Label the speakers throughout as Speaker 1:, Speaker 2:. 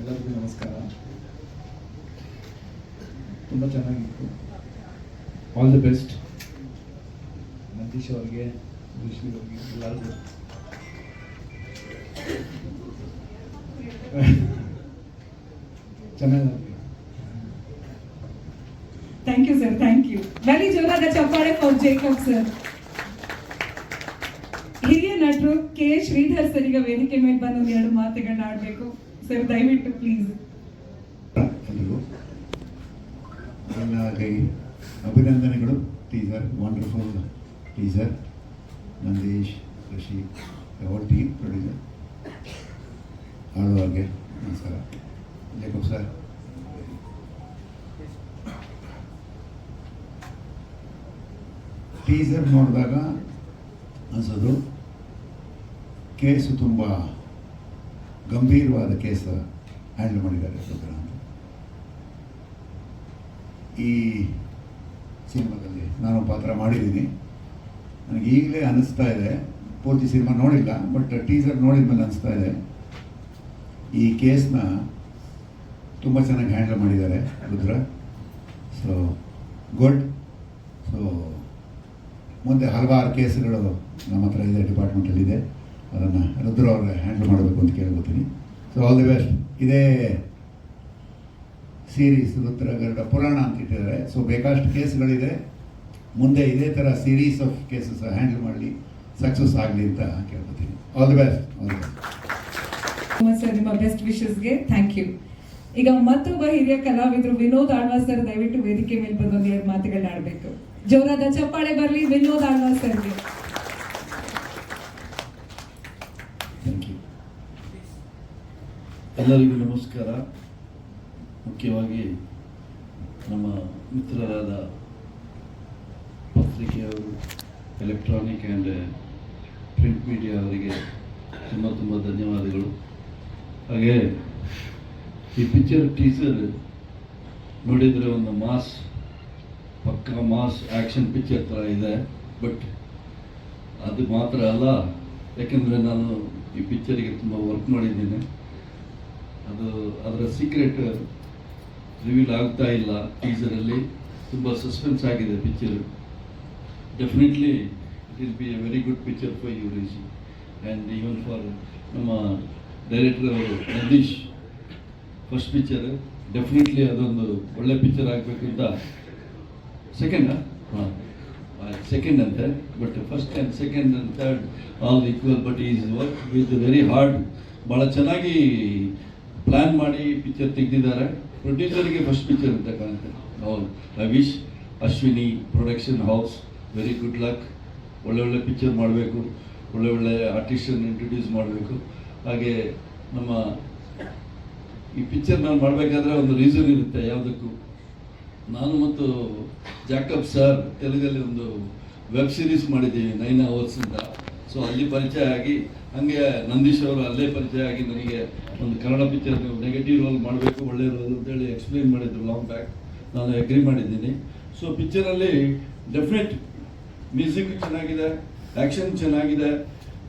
Speaker 1: ಎಲ್ಲರಿಗೂ ನಮಸ್ಕಾರ. ತುಂಬ ಚೆನ್ನಾಗಿತ್ತು. ಆಲ್ ದಿ ಬೆಸ್ಟ್ ನಂದೀಶ್ ಅವ್ರಿಗೆ ರಿಷಿ ಅವ್ರಿಗೆ, ಎಲ್ಲರಿಗೂ. ಚೆನ್ನಾಗಿ
Speaker 2: thank you sir thank you ಬಲಿ ಜೋರಾದ ಚಪ್ಪಾಳೆ ಫಾರ್ ಜೇಕಬ್ ಸರ್ ಹಿರಿಯ ನಟರು ಕೆ ಶ್ರೀಧರ್ ಸರ್ ಈಗ ವೇದಿಕೆ ಮೇಲೆ ಬಂದು ಒಂದು ಎರಡು ಮಾತುಗಳನ್ನ ಆಡಬೇಕು. ಸರ್ ದಯವಿಟ್ಟು ಪ್ಲೀಸ್
Speaker 3: ಎಲ್ರಿಗೂ ಎಲ್ಲ ಕೈ ಅಭಿನಂದನೆಗಳು, teaser wonderful teaser, Nandish Rishi hour team producer ಆಳುವಾಗೆ ನಮಸ್ಕಾರ. ಜೇಕಬ್ ಸರ್ ಟೀಸರ್ ನೋಡಿದಾಗ ಅನ್ಸೋದು ಕೇಸು ತುಂಬ ಗಂಭೀರವಾದ ಕೇಸ್ ಹ್ಯಾಂಡಲ್ ಮಾಡಿದ್ದಾರೆ ಅಂತ ಈ ಸಿನಿಮಾದಲ್ಲಿ ನಾನು ಪಾತ್ರ ಮಾಡಿದ್ದೀನಿ. ನನಗೆ ಈಗಲೇ ಅನ್ನಿಸ್ತಾ ಇದೆ. ಪೂರ್ತಿ ಸಿನಿಮಾ ನೋಡಿಲ್ಲ, ಬಟ್ ಟೀಸರ್ ನೋಡಿದ ಮೇಲೆ ಅನಿಸ್ತಾ ಇದೆ. ಈ ಕೇಸ್ನ ತುಂಬ ಚೆನ್ನಾಗಿ ಹ್ಯಾಂಡಲ್ ಮಾಡಿದ್ದಾರೆ ರುದ್ರ. ಸೊ ಗುಡ್ ಸೊ ಮುಂದೆ ಹಲವಾರು ಕೇಸ್ಗಳು ನಮ್ಮ ಹತ್ರ ಇದೆ, ಡಿಪಾರ್ಟ್ಮೆಂಟಲ್ಲಿದೆ. ಅದನ್ನು ರುದ್ರ ಅವ್ರಿಗೆ ಹ್ಯಾಂಡಲ್ ಮಾಡಬೇಕು ಅಂತ ಕೇಳ್ಕೊತೀನಿ. ಸೊ ಆಲ್ ದಿ ಬೆಸ್ಟ್ ಇದೇ ಸೀರೀಸ್ ರುದ್ರ ಗರುಡ ಪುರಾಣ ಅಂತ ಇಟ್ಟಿದ್ದಾರೆ. ಸೊ ಬೇಕಾಷ್ಟು ಕೇಸ್ಗಳಿದೆ. ಮುಂದೆ ಇದೇ ಥರ ಸೀರೀಸ್ ಆಫ್ ಕೇಸಸ್ ಹ್ಯಾಂಡಲ್ ಮಾಡಲಿ ಸಕ್ಸಸ್ ಆಗಲಿ ಅಂತ ಕೇಳ್ಕೊತೀನಿ. All the best all the
Speaker 2: sir, ನಿಮ್ಮ ಬೆಸ್ಟ್ ವಿಶಸ್ಗೆ ಥ್ಯಾಂಕ್ ಯು ಈಗ ಮತ್ತೊಬ್ಬ ಹಿರಿಯ ಕಲಾವಿದರು ವಿನೋದ್ ಆಳ್ವಾಸ್ ಸರ್, ದಯವಿಟ್ಟು ವೇದಿಕೆ ಮೇಲೆ ಬಂದು ಎರಡು ಮಾತುಗಳನ್ನ ಆಡಬೇಕು. ಜೋರಾದ ಚಪ್ಪಾಳೆ ಬರಲಿ ವಿನೋದ್ ಆಳ್ವಾಸ್ ಸರ್ಗೆ
Speaker 3: ಥ್ಯಾಂಕ್ ಯು
Speaker 4: ಎಲ್ಲರಿಗೂ ನಮಸ್ಕಾರ. ಮುಖ್ಯವಾಗಿ ನಮ್ಮ ಮಿತ್ರರಾದ ಪತ್ರಿಕೆಯವರು ಎಲೆಕ್ಟ್ರಾನಿಕ್ ಆ್ಯಂಡ್ ಪ್ರಿಂಟ್ ಮೀಡಿಯಾ ಅವರಿಗೆ ತುಂಬ ತುಂಬ ಧನ್ಯವಾದಗಳು. ಹಾಗೆ ಈ ಪಿಕ್ಚರ್ ಟೀಸರ್ ನೋಡಿದರೆ ಒಂದು ಮಾಸ್ ಪಕ್ಕ ಮಾಸ್ ಆ್ಯಕ್ಷನ್ ಪಿಕ್ಚರ್ ಥರ ಇದೆ. ಬಟ್ ಅದು ಮಾತ್ರ ಅಲ್ಲ, ಯಾಕೆಂದರೆ ನಾನು ಈ ಪಿಕ್ಚರಿಗೆ ತುಂಬ ವರ್ಕ್ ಮಾಡಿದ್ದೇನೆ. ಅದು ಅದರ ಸೀಕ್ರೆಟ್ ರಿವೀಲ್ ಆಗ್ತಾ ಇಲ್ಲ ಟೀಸರಲ್ಲಿ ತುಂಬ ಸಸ್ಪೆನ್ಸ್ ಆಗಿದೆ picture definitely it will be a very good picture for you Rishi and even for ನಮ್ಮ ಡೈರೆಕ್ಟರ್ ಅವರು ನಂದೀಶ್ ಫಸ್ಟ್ ಪಿಕ್ಚರ್ ಡೆಫಿನೆಟ್ಲಿ ಅದೊಂದು ಒಳ್ಳೆ ಪಿಕ್ಚರ್ ಆಗಬೇಕು ಅಂತ. ಸೆಕೆಂಡಾ ಹಾಂ. ಸೆಕೆಂಡ್ ಅಂತೆ but first and second and third all equal but is work with very hard ಭಾಳ ಚೆನ್ನಾಗಿ ಪ್ಲ್ಯಾನ್ ಮಾಡಿ ಪಿಕ್ಚರ್ ತೆಗೆದಿದ್ದಾರೆ. ಪ್ರೊಡ್ಯೂಸರಿಗೆ ಫಸ್ಟ್ ಪಿಕ್ಚರ್ ಅಂತ ಕಾಣುತ್ತೆ. ಹೌದು. I Ashwini production house very good luck ಒಳ್ಳೆ ಒಳ್ಳೆ ಪಿಕ್ಚರ್ ಮಾಡಬೇಕು. ಒಳ್ಳೆ ಒಳ್ಳೆ ಆರ್ಟಿಸ್ಟನ್ನು ಇಂಟ್ರೊಡ್ಯೂಸ್ ಮಾಡಬೇಕು. ಹಾಗೆ ನಮ್ಮ ಈ ಪಿಕ್ಚರ್ ನಾನು ಮಾಡಬೇಕಾದ್ರೆ ಒಂದು ರೀಸನ್ ಇರುತ್ತೆ ಯಾವುದಕ್ಕೂ. ನಾನು ಮತ್ತು ಜಾಕಬ್ ಸರ್ ತೆಲುಗಲ್ಲಿ ಒಂದು ವೆಬ್ ಸೀರೀಸ್ ಮಾಡಿದ್ದೀವಿ, ನೈನ್ ಅಂತ ಸೊ ಅಲ್ಲಿ ಪರಿಚಯ ಆಗಿ, ಹಂಗೆ ನಂದೀಶ್ ಅವರು ಅಲ್ಲೇ ಪರಿಚಯ ಆಗಿ ನನಗೆ ಒಂದು ಕನ್ನಡ ಪಿಕ್ಚರ್ ನೀವು ನೆಗೆಟಿವ್ ರೋಲ್ ಮಾಡಬೇಕು, ಒಳ್ಳೆ ರೋಲ್ ಅಂತೇಳಿ ಎಕ್ಸ್ಪ್ಲೇನ್ ಮಾಡಿದ್ರು ಲಾಂಗ್ ಬ್ಯಾಕ್ ನಾನು ಅಗ್ರಿ ಮಾಡಿದ್ದೀನಿ. ಸೊ ಪಿಕ್ಚರಲ್ಲಿ ಡೆಫಿನೆಟ್ ಮ್ಯೂಸಿಕ್ ಚೆನ್ನಾಗಿದೆ ಆ್ಯಕ್ಷನ್ ಚೆನ್ನಾಗಿದೆ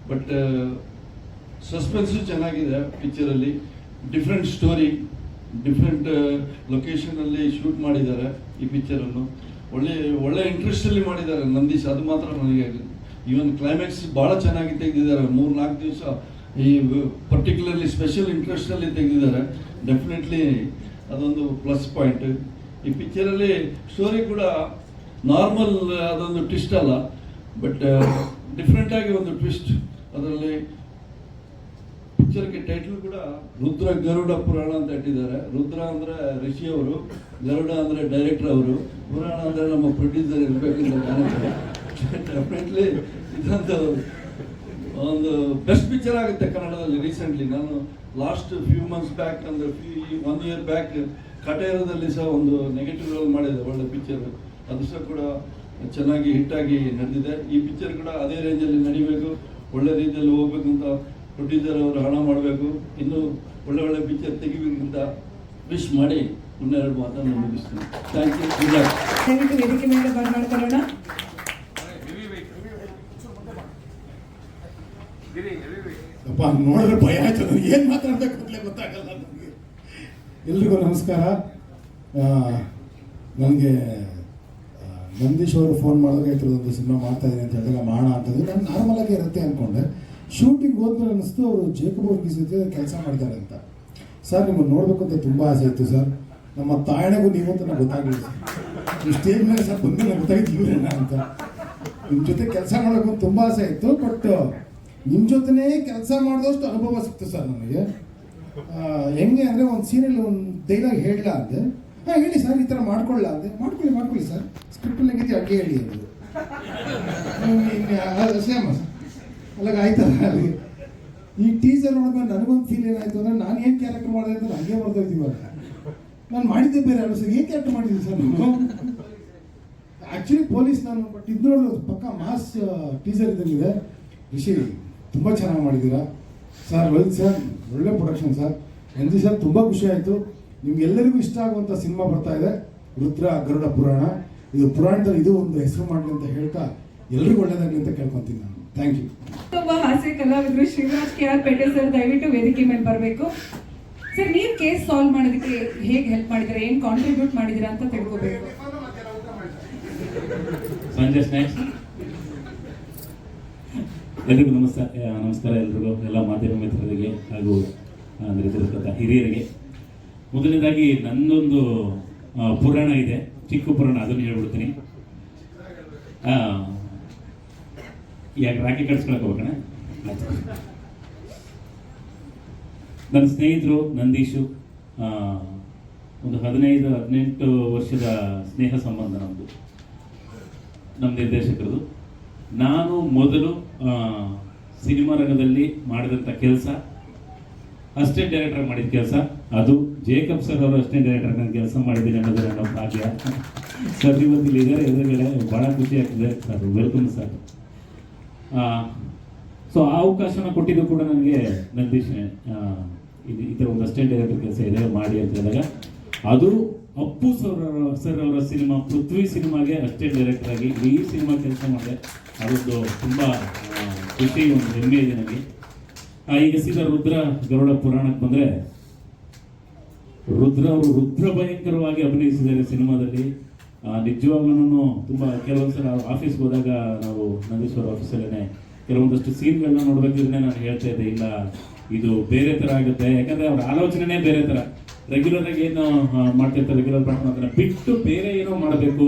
Speaker 4: ಬಟ್ ಸಸ್ಪೆನ್ಸು ಚೆನ್ನಾಗಿದೆ ಪಿಕ್ಚರಲ್ಲಿ ಡಿಫ್ರೆಂಟ್ ಸ್ಟೋರಿ ಡಿಫ್ರೆಂಟ್ ಲೊಕೇಶನಲ್ಲಿ ಶೂಟ್ ಮಾಡಿದ್ದಾರೆ ಈ ಪಿಕ್ಚರನ್ನು ಒಳ್ಳೆ ಒಳ್ಳೆ ಇಂಟ್ರೆಸ್ಟಲ್ಲಿ ಮಾಡಿದ್ದಾರೆ ನಂದೀಶ್. ಅದು ಮಾತ್ರ ನನಗೆ ಈವನ್ ಕ್ಲೈಮ್ಯಾಕ್ಸ್ ಭಾಳ ಚೆನ್ನಾಗಿ ತೆಗೆದಿದ್ದಾರೆ. ಮೂರು ನಾಲ್ಕು ದಿವಸ ಈ ಪರ್ಟಿಕ್ಯುಲರ್ಲಿ ಸ್ಪೆಷಲ್ ಇಂಟ್ರೆಸ್ಟಲ್ಲಿ ತೆಗೆದಿದ್ದಾರೆ ಡೆಫಿನೆಟ್ಲಿ ಅದೊಂದು ಪ್ಲಸ್ ಪಾಯಿಂಟ್ ಈ ಪಿಕ್ಚರಲ್ಲಿ ಸ್ಟೋರಿ ಕೂಡ ನಾರ್ಮಲ್ ಅದೊಂದು ಟ್ವಿಸ್ಟ್ ಅಲ್ಲ ಬಟ್ ಡಿಫ್ರೆಂಟಾಗಿ ಒಂದು ಟ್ವಿಸ್ಟ್ ಅದರಲ್ಲಿ ಪಿಕ್ಚರ್ಗೆ ಟೈಟಲ್ ಕೂಡ ರುದ್ರ ಗರುಡ ಪುರಾಣ ಅಂತ ಇಟ್ಟಿದ್ದಾರೆ. ರುದ್ರ ಅಂದ್ರೆ ಋಷಿ ಅವರು ಗರುಡ ಅಂದ್ರೆ ಡೈರೆಕ್ಟರ್ ಅವರು. ಪುರಾಣ ಅಂದ್ರೆ ನಮ್ಮ ಪ್ರೊಡ್ಯೂಸರ್ ಇರಬೇಕು ಡೆಫಿನೆಟ್ಲಿ ಇದೊಂದು ಒಂದು ಬೆಸ್ಟ್ ಪಿಕ್ಚರ್ ಆಗುತ್ತೆ ಕನ್ನಡದಲ್ಲಿ ರೀಸೆಂಟ್ಲಿ ನಾನು ಲಾಸ್ಟ್ ಫ್ಯೂ ಮಂತ್ಸ್ ಬ್ಯಾಕ್ ಅಂದ್ರೆ ಫ್ಯೂ ಒನ್ ಇಯರ್ ಬ್ಯಾಕ್ ಕಟೇರದಲ್ಲಿ ಸಹ ಒಂದು ನೆಗೆಟಿವ್ ರೋಲ್ ಮಾಡಿದೆ, ಒಳ್ಳೆ ಪಿಕ್ಚರ್ ಅದು ಸಹ ಕೂಡ ಚೆನ್ನಾಗಿ ಹಿಟ್ಟಾಗಿ ನಡೆದಿದೆ. ಈ ಪಿಕ್ಚರ್ ಕೂಡ ಅದೇ ರೇಂಜಲ್ಲಿ ನಡಿಬೇಕು, ಒಳ್ಳೆ ರೀತಿಯಲ್ಲಿ ಹೋಗ್ಬೇಕು ಅಂತ ಪ್ರೊಡ್ಯೂಸರ್ ಅವರು ಹಣ ಮಾಡಬೇಕು. ಇನ್ನೂ ಒಳ್ಳೆ ಒಳ್ಳೆ ಪಿಕ್ಚರ್ ತೆಗಿಬೇಕಂತ ವಿಶ್ ಮಾಡಿ ಇನ್ನೆರಡು ಮಾತನ್ನು ಮುಗಿಸ್ತೀನಿ. ಥ್ಯಾಂಕ್ ಯು
Speaker 2: ದಯವಿಟ್ಟು ವೇದಿಕೆ ಮೇಲೆ ಬರ್ಮಾಡ್ಕೊಳ್ಳೋಣ ಮಾಡ್ಕೊಳ್ಳೋಣ.
Speaker 5: ಅಪ್ಪ ನೋಡಿದ್ರೆ ಭಯ ಆಯ್ತು. ನನಗೆ ಏನು ಮಾತಾಡ್ಬೇಕು ಅಂತಲೇ ಗೊತ್ತಾಗಲ್ಲ ನನಗೆ. ಎಲ್ರಿಗೂ ನಮಸ್ಕಾರ. ನನಗೆ ನಂದೀಶ್ ಅವರು ಫೋನ್ ಮಾಡಿದಾಗ ಒಂದು ಸಿನಿಮಾ ಮಾಡ್ತಾ ಇದ್ದೀನಿ ಅಂತ ಹೇಳಿದಾಗ ಮಾಡೋಣ ಅಂತಂದ್ರೆ ನಾನು ನಾರ್ಮಲ್ ಆಗಿ ಇರುತ್ತೆ ಅಂದ್ಕೊಂಡೆ ಶೂಟಿಂಗ್ ಹೋದ್ಮೇಲೆ ಅನಿಸ್ತು, ಅವರು ಜೇಕಬ್ ಅವ್ರಿಗೆ ಜೊತೆ ಕೆಲಸ ಮಾಡ್ತಾರೆ ಅಂತ. ಸರ್ ನಿಮ್ಮನ್ನು ನೋಡಬೇಕು ಅಂತ ತುಂಬ ಆಸೆ ಇತ್ತು ಸರ್ ನಮ್ಮ ತಾಯಣೆಗೂ ನೀವು ಅಂತ ಗೊತ್ತಾಗಿದೆ ಸರ್ ಈ ಸ್ಟೇಜ್ ಮೇಲೆ ಸರ್ ಬಂದು ನಾನು ಇವ್ರೇನ ಅಂತ. ನಿಮ್ಮ ಜೊತೆ ಕೆಲಸ ಮಾಡೋಕ್ಕೂ ತುಂಬ ಆಸೆ ಇತ್ತು ಬಟ್ ನಿಮ್ಮ ಜೊತೆನೇ ಕೆಲಸ ಮಾಡಿದಷ್ಟು ಅನುಭವ ಸಿಕ್ತು ಸರ್ ನನಗೆ ಆ, ಹೆಂಗೆ ಅಂದರೆ ಒಂದು ಸೀರಿಯಲ್ ಒಂದು ಡೈಲಾಗ್ ಹೇಳಲಾರ್ದೆ ಅಂದೆ. ಹಾಂ ಹೇಳಿ ಸರ್ ಈ ಥರ ಮಾಡ್ಕೊಳ್ಳ ಅಂದೆ. ಮಾಡ್ಕೊಳ್ಳಿ ಮಾಡ್ಕೊಳ್ಳಿ ಸರ್. ಸ್ಕ್ರಿಪ್ಟಲ್ಲಿ ಅಡ್ಗೆ ಹೇಳಿ ಅದು. ಸೇಮ್ ಅಲ್ಲಾಗ ಆಯ್ತಲ್ಲ ಅಲ್ಲಿ. ಈ ಟೀಸರ್ ನೋಡಿದ್ರೆ ನನಗೊಂದು ಫೀಲ್ ಏನಾಯ್ತು ಅಂದರೆ ನಾನು ಏನು ಕ್ಯಾರೆಕ್ಟರ್ ಮಾಡಿದೆ ಅಂತ ನನಗೆ ಬರ್ದೋಯ್ತು ಇವಾಗ. ನಾನು ಮಾಡಿದ್ದೆ ಬೇರೆ ಅಲ್ಲ ಸರ್. ಏನು ಕ್ಯಾರೆಕ್ಟರ್ ಮಾಡಿದ್ವಿ ಸರ್ ನಾನು? ಆ್ಯಕ್ಚುಲಿ ಪೊಲೀಸ್ ನಾನು ಬಟ್ ಇದು ನೋಡೋದು ಪಕ್ಕ ಮಾಸ್ ಟೀಸರ್ ಇದ್ದಂಗಿದೆ ರಿಷಿ. ತುಂಬ ಚೆನ್ನಾಗಿ ಮಾಡಿದ್ದೀರಾ? ಸರ್ ಲಲಿತ್ ಸರ್ ಒಳ್ಳೆ production sir. N G sir ತುಂಬ ಖುಷಿ ಆಯಿತು. ನಿಮ್ಗೆಲ್ಲರಿಗೂ ಇಷ್ಟ ಆಗುವಂಥ ಸಿನಿಮಾ ಬರ್ತಾ ಇದೆ. ರುದ್ರ ಗರುಡ ಪುರಾಣ. ಇದು ಪುರಾಣದಲ್ಲಿ ಇದು ಒಂದು ಹೆಸರು ಮಾಡಲಿ ಅಂತ ಹೇಳ್ತಾ ಎಲ್ರಿಗೂ ಒಳ್ಳೇದಾಗಲಿ ಅಂತ ಕೇಳ್ಕೊತೀನಿ ನಾನು. ಥ್ಯಾಂಕ್ ಯು
Speaker 2: ತುಂಬ ಹಾಸ್ಯ ಕಲಾವಿದರು Shivaraj K R Pete sir ದಯವಿಟ್ಟು ವೇದಿಕೆ ಮೇಲೆ ಬರಬೇಕು. ಸರ್ ನೀವು ಕೇಸ್ ಸಾಲ್ವ್ ಮಾಡೋದಕ್ಕೆ ಹೇಗೆ ಹೆಲ್ಪ್ ಮಾಡಿದ್ರೆ ಏನು ಕಾಂಟ್ರಿಬ್ಯೂಟ್ ಮಾಡಿದ್ರೆ ಅಂತ ತಿಳ್ಕೊಬೇಕು.
Speaker 6: ಸಂಜೆ ಎಲ್ರಿಗೂ ನಮಸ್ಕಾರ ನಮಸ್ಕಾರ ಎಲ್ರಿಗೂ, ಎಲ್ಲ ಮಾಧ್ಯಮ ಮಿತ್ರರಿಗೆ ಹಾಗೂ ನಿರ್ದೇಶಕ ಹಿರಿಯರಿಗೆ. ಮೊದಲನೇದಾಗಿ ನನ್ನೊಂದು ಪುರಾಣ ಇದೆ, ಚಿಕ್ಕ ಪುರಾಣ, ಅದನ್ನು ಹೇಳ್ಬಿಡ್ತೀನಿ. ಯಾಕೆ ರಾಕಿ ಕಟ್ಸ್ಕೊಳಕ್ ಹೋಗೋಣ ನನ್ನ ಸ್ನೇಹಿತರು, ನಂದೀಶು ಒಂದು ಹದಿನೈದು, ಹದಿನೆಂಟು ವರ್ಷದ ಸ್ನೇಹ ಸಂಬಂಧ ನಮ್ಮದು ನಮ್ಮ ನಿರ್ದೇಶಕರದು. ನಾನು ಮೊದಲು ಸಿನಿಮಾ ರಂಗದಲ್ಲಿ ಮಾಡಿದಂಥ ಕೆಲಸ ಅಸಿಸ್ಟೆಂಟ್ ಡೈರೆಕ್ಟರ್ ಮಾಡಿದ ಕೆಲಸ. ಅದು ಜೇಕಬ್ ಸರ್ ಅವರು ಅಸಿಸ್ಟೆಂಟ್ ಡೈರೆಕ್ಟರ್ ನಾನು ಕೆಲಸ ಮಾಡಿದ್ದೀನಿ ಅನ್ನೋದು ನನ್ನ ಭಾಗ್ಯ. ಸರ್ ಇವತ್ತು ಇದ್ದಾರೆ, ಎದುರುಗಡೆ ಭಾಳ ಖುಷಿ ಆಗ್ತಿದೆ ಸರ್. ವೆಲ್ಕಮ್ ಸರ್ ಸೊ ಆ ಅವಕಾಶನ ಕೊಟ್ಟಿದ್ದು ಕೂಡ ನನಗೆ ನಂದೀಶ್ ಇದು ಈ ಥರ ಒಂದು ಅಸಿಸ್ಟೆಂಟ್ ಡೈರೆಕ್ಟರ್ ಕೆಲಸ ಇದೆ, ಮಾಡಿ ಅಂತ ಹೇಳಿದಾಗ ಅದು ಅಪ್ಪು ಸರ್ ಸರ್ ಅವರ ಸಿನಿಮಾ, ಪೃಥ್ವಿ ಸಿನಿಮಾಗೆ ಅಷ್ಟೇ ಡೈರೆಕ್ಟರ್ ಆಗಿ ಈ ಸಿನಿಮಾ ಕೆಲಸ ಮಾಡಿದೆ. ಅದೊಂದು ತುಂಬ ಖುಷಿ, ಒಂದು ಹೆಮ್ಮೆ ಇದೆ ನನಗೆ. ಈಗ ಸೀದಾ ರುದ್ರ ಗರುಡ ಪುರಾಣಕ್ಕೆ ಬಂದರೆ, ರುದ್ರ ಅವರು ರುದ್ರ ಭಯಂಕರವಾಗಿ ಅಭಿನಯಿಸಿದ್ದಾರೆ ಸಿನಿಮಾದಲ್ಲಿ. ನಿಜವಾಗ್ಲೂ ತುಂಬ ಕೆಲವೊಂದು ಸಲ ಆಫೀಸ್ಗೆ ಹೋದಾಗ ನಾವು ನಂದೀಶ್ವರ ಆಫೀಸಲ್ಲೇ ಕೆಲವೊಂದಷ್ಟು ಸೀನ್ಗಳನ್ನ ನೋಡ್ಬೇಕಿದ್ರೆ ನಾನು ಹೇಳ್ತಾ ಇದ್ದೆ, ಇಲ್ಲ, ಇದು ಬೇರೆ ಥರ ಆಗುತ್ತೆ. ಯಾಕಂದರೆ ಅವರ ಆಲೋಚನೆನೇ ಬೇರೆ ಥರ ರೆಗ್ಯುಲರ್ ಆಗಿ ಏನು ಮಾಡ್ತಿರ್ತಾರೆ. ರೆಗ್ಯುಲರ್ ಪಾರ್ಟ್ನರ್ ಅದನ್ನ ಬಿಟ್ಟು ಬೇರೆ ಏನೋ ಮಾಡಬೇಕು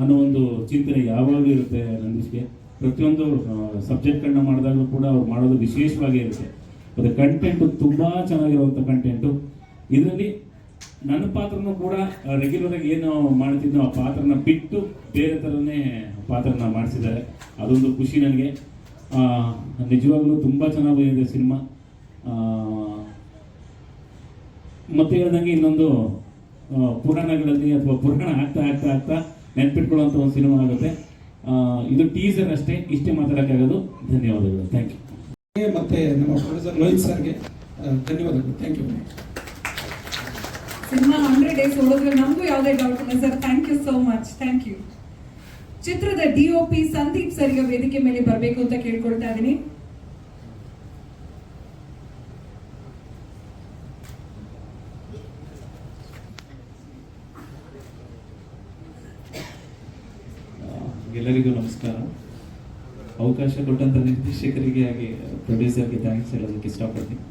Speaker 6: ಅನ್ನೋ ಒಂದು ಚಿಂತನೆ ಯಾವಾಗಲೂ ಇರುತ್ತೆ ನಂದೀಶ್ಗೆ. ಪ್ರತಿಯೊಂದು ಸಬ್ಜೆಕ್ಟ್ಗಳನ್ನ ಮಾಡಿದಾಗಲೂ ಕೂಡ ಅವ್ರು ಮಾಡೋದು ವಿಶೇಷವಾಗಿ ಇರುತ್ತೆ. ಅದು ಕಂಟೆಂಟು ತುಂಬ ಚೆನ್ನಾಗಿರುವಂಥ ಕಂಟೆಂಟು ಇದರಲ್ಲಿ ನನ್ನ ಪಾತ್ರನೂ ಕೂಡ ರೆಗ್ಯುಲರ್ ಆಗಿ ಏನು ಮಾಡ್ತಿದ್ನೋ ಆ ಪಾತ್ರನ ಬಿಟ್ಟು ಬೇರೆ ಥರನೇ ಪಾತ್ರನ ಮಾಡಿಸಿದ್ದಾರೆ. ಅದೊಂದು ಖುಷಿ ನನಗೆ. ನಿಜವಾಗ್ಲೂ ತುಂಬ ಚೆನ್ನಾಗಿ ಬಂದಿದೆ ಸಿನಿಮಾ. ಮತ್ತೆ ಹೇಳ್ದಂಗೆ ಇನ್ನೊಂದು ಪುರಾಣಗಳಲ್ಲಿ ಅಥವಾ ಪುರಾಣ ಆಗ್ತಾ ಆಗ್ತಾ ಆಗ್ತಾ ನೆನ್ಪಿಟ್ಕೊಳ್ಳುವಂಥ ಒಂದು ಸಿನಿಮಾ ಆಗುತ್ತೆ. ಇದು ಟೀಸರ್ ಅಷ್ಟೇ ಇಷ್ಟೇ ಮಾತಾಡೋಕ್ಕಾಗೋದು. ಧನ್ಯವಾದಗಳು. ಥ್ಯಾಂಕ್ ಯು
Speaker 7: ಮತ್ತೆ ನಮ್ಮ ಪ್ರೊಫೆಸರ್ ಲೋಹಿತ್ ಸರ್ಗೆ ಧನ್ಯವಾದಗಳು. Thank you
Speaker 2: cinema hundred days ಓಡಿದ್ರೆ ನಮಗೂ ಯಾವುದೇ ಡೌಟ್ ಇಲ್ಲ sir. Thank you so much thank you ಚಿತ್ರದ ಡಿ ಒ ಪಿ ಸಂದೀಪ್ ಸರ್ಗೆ ಈಗ ವೇದಿಕೆ ಮೇಲೆ ಬರಬೇಕು ಅಂತ ಕೇಳ್ಕೊಳ್ತಾ ಇದ್ದೀನಿ.
Speaker 8: ಎಲ್ಲರಿಗೂ ನಮಸ್ಕಾರ. ಅವಕಾಶ ಕೊಟ್ಟಂತ ನಿರ್ದೇಶಕರಿಗೆ ಹಾಗೆ ಪ್ರೊಡ್ಯೂಸರ್ಗೆ ಥ್ಯಾಂಕ್ಸ್ ಹೇಳೋದಕ್ಕೆ ಇಷ್ಟಪಡ್ತೀನಿ.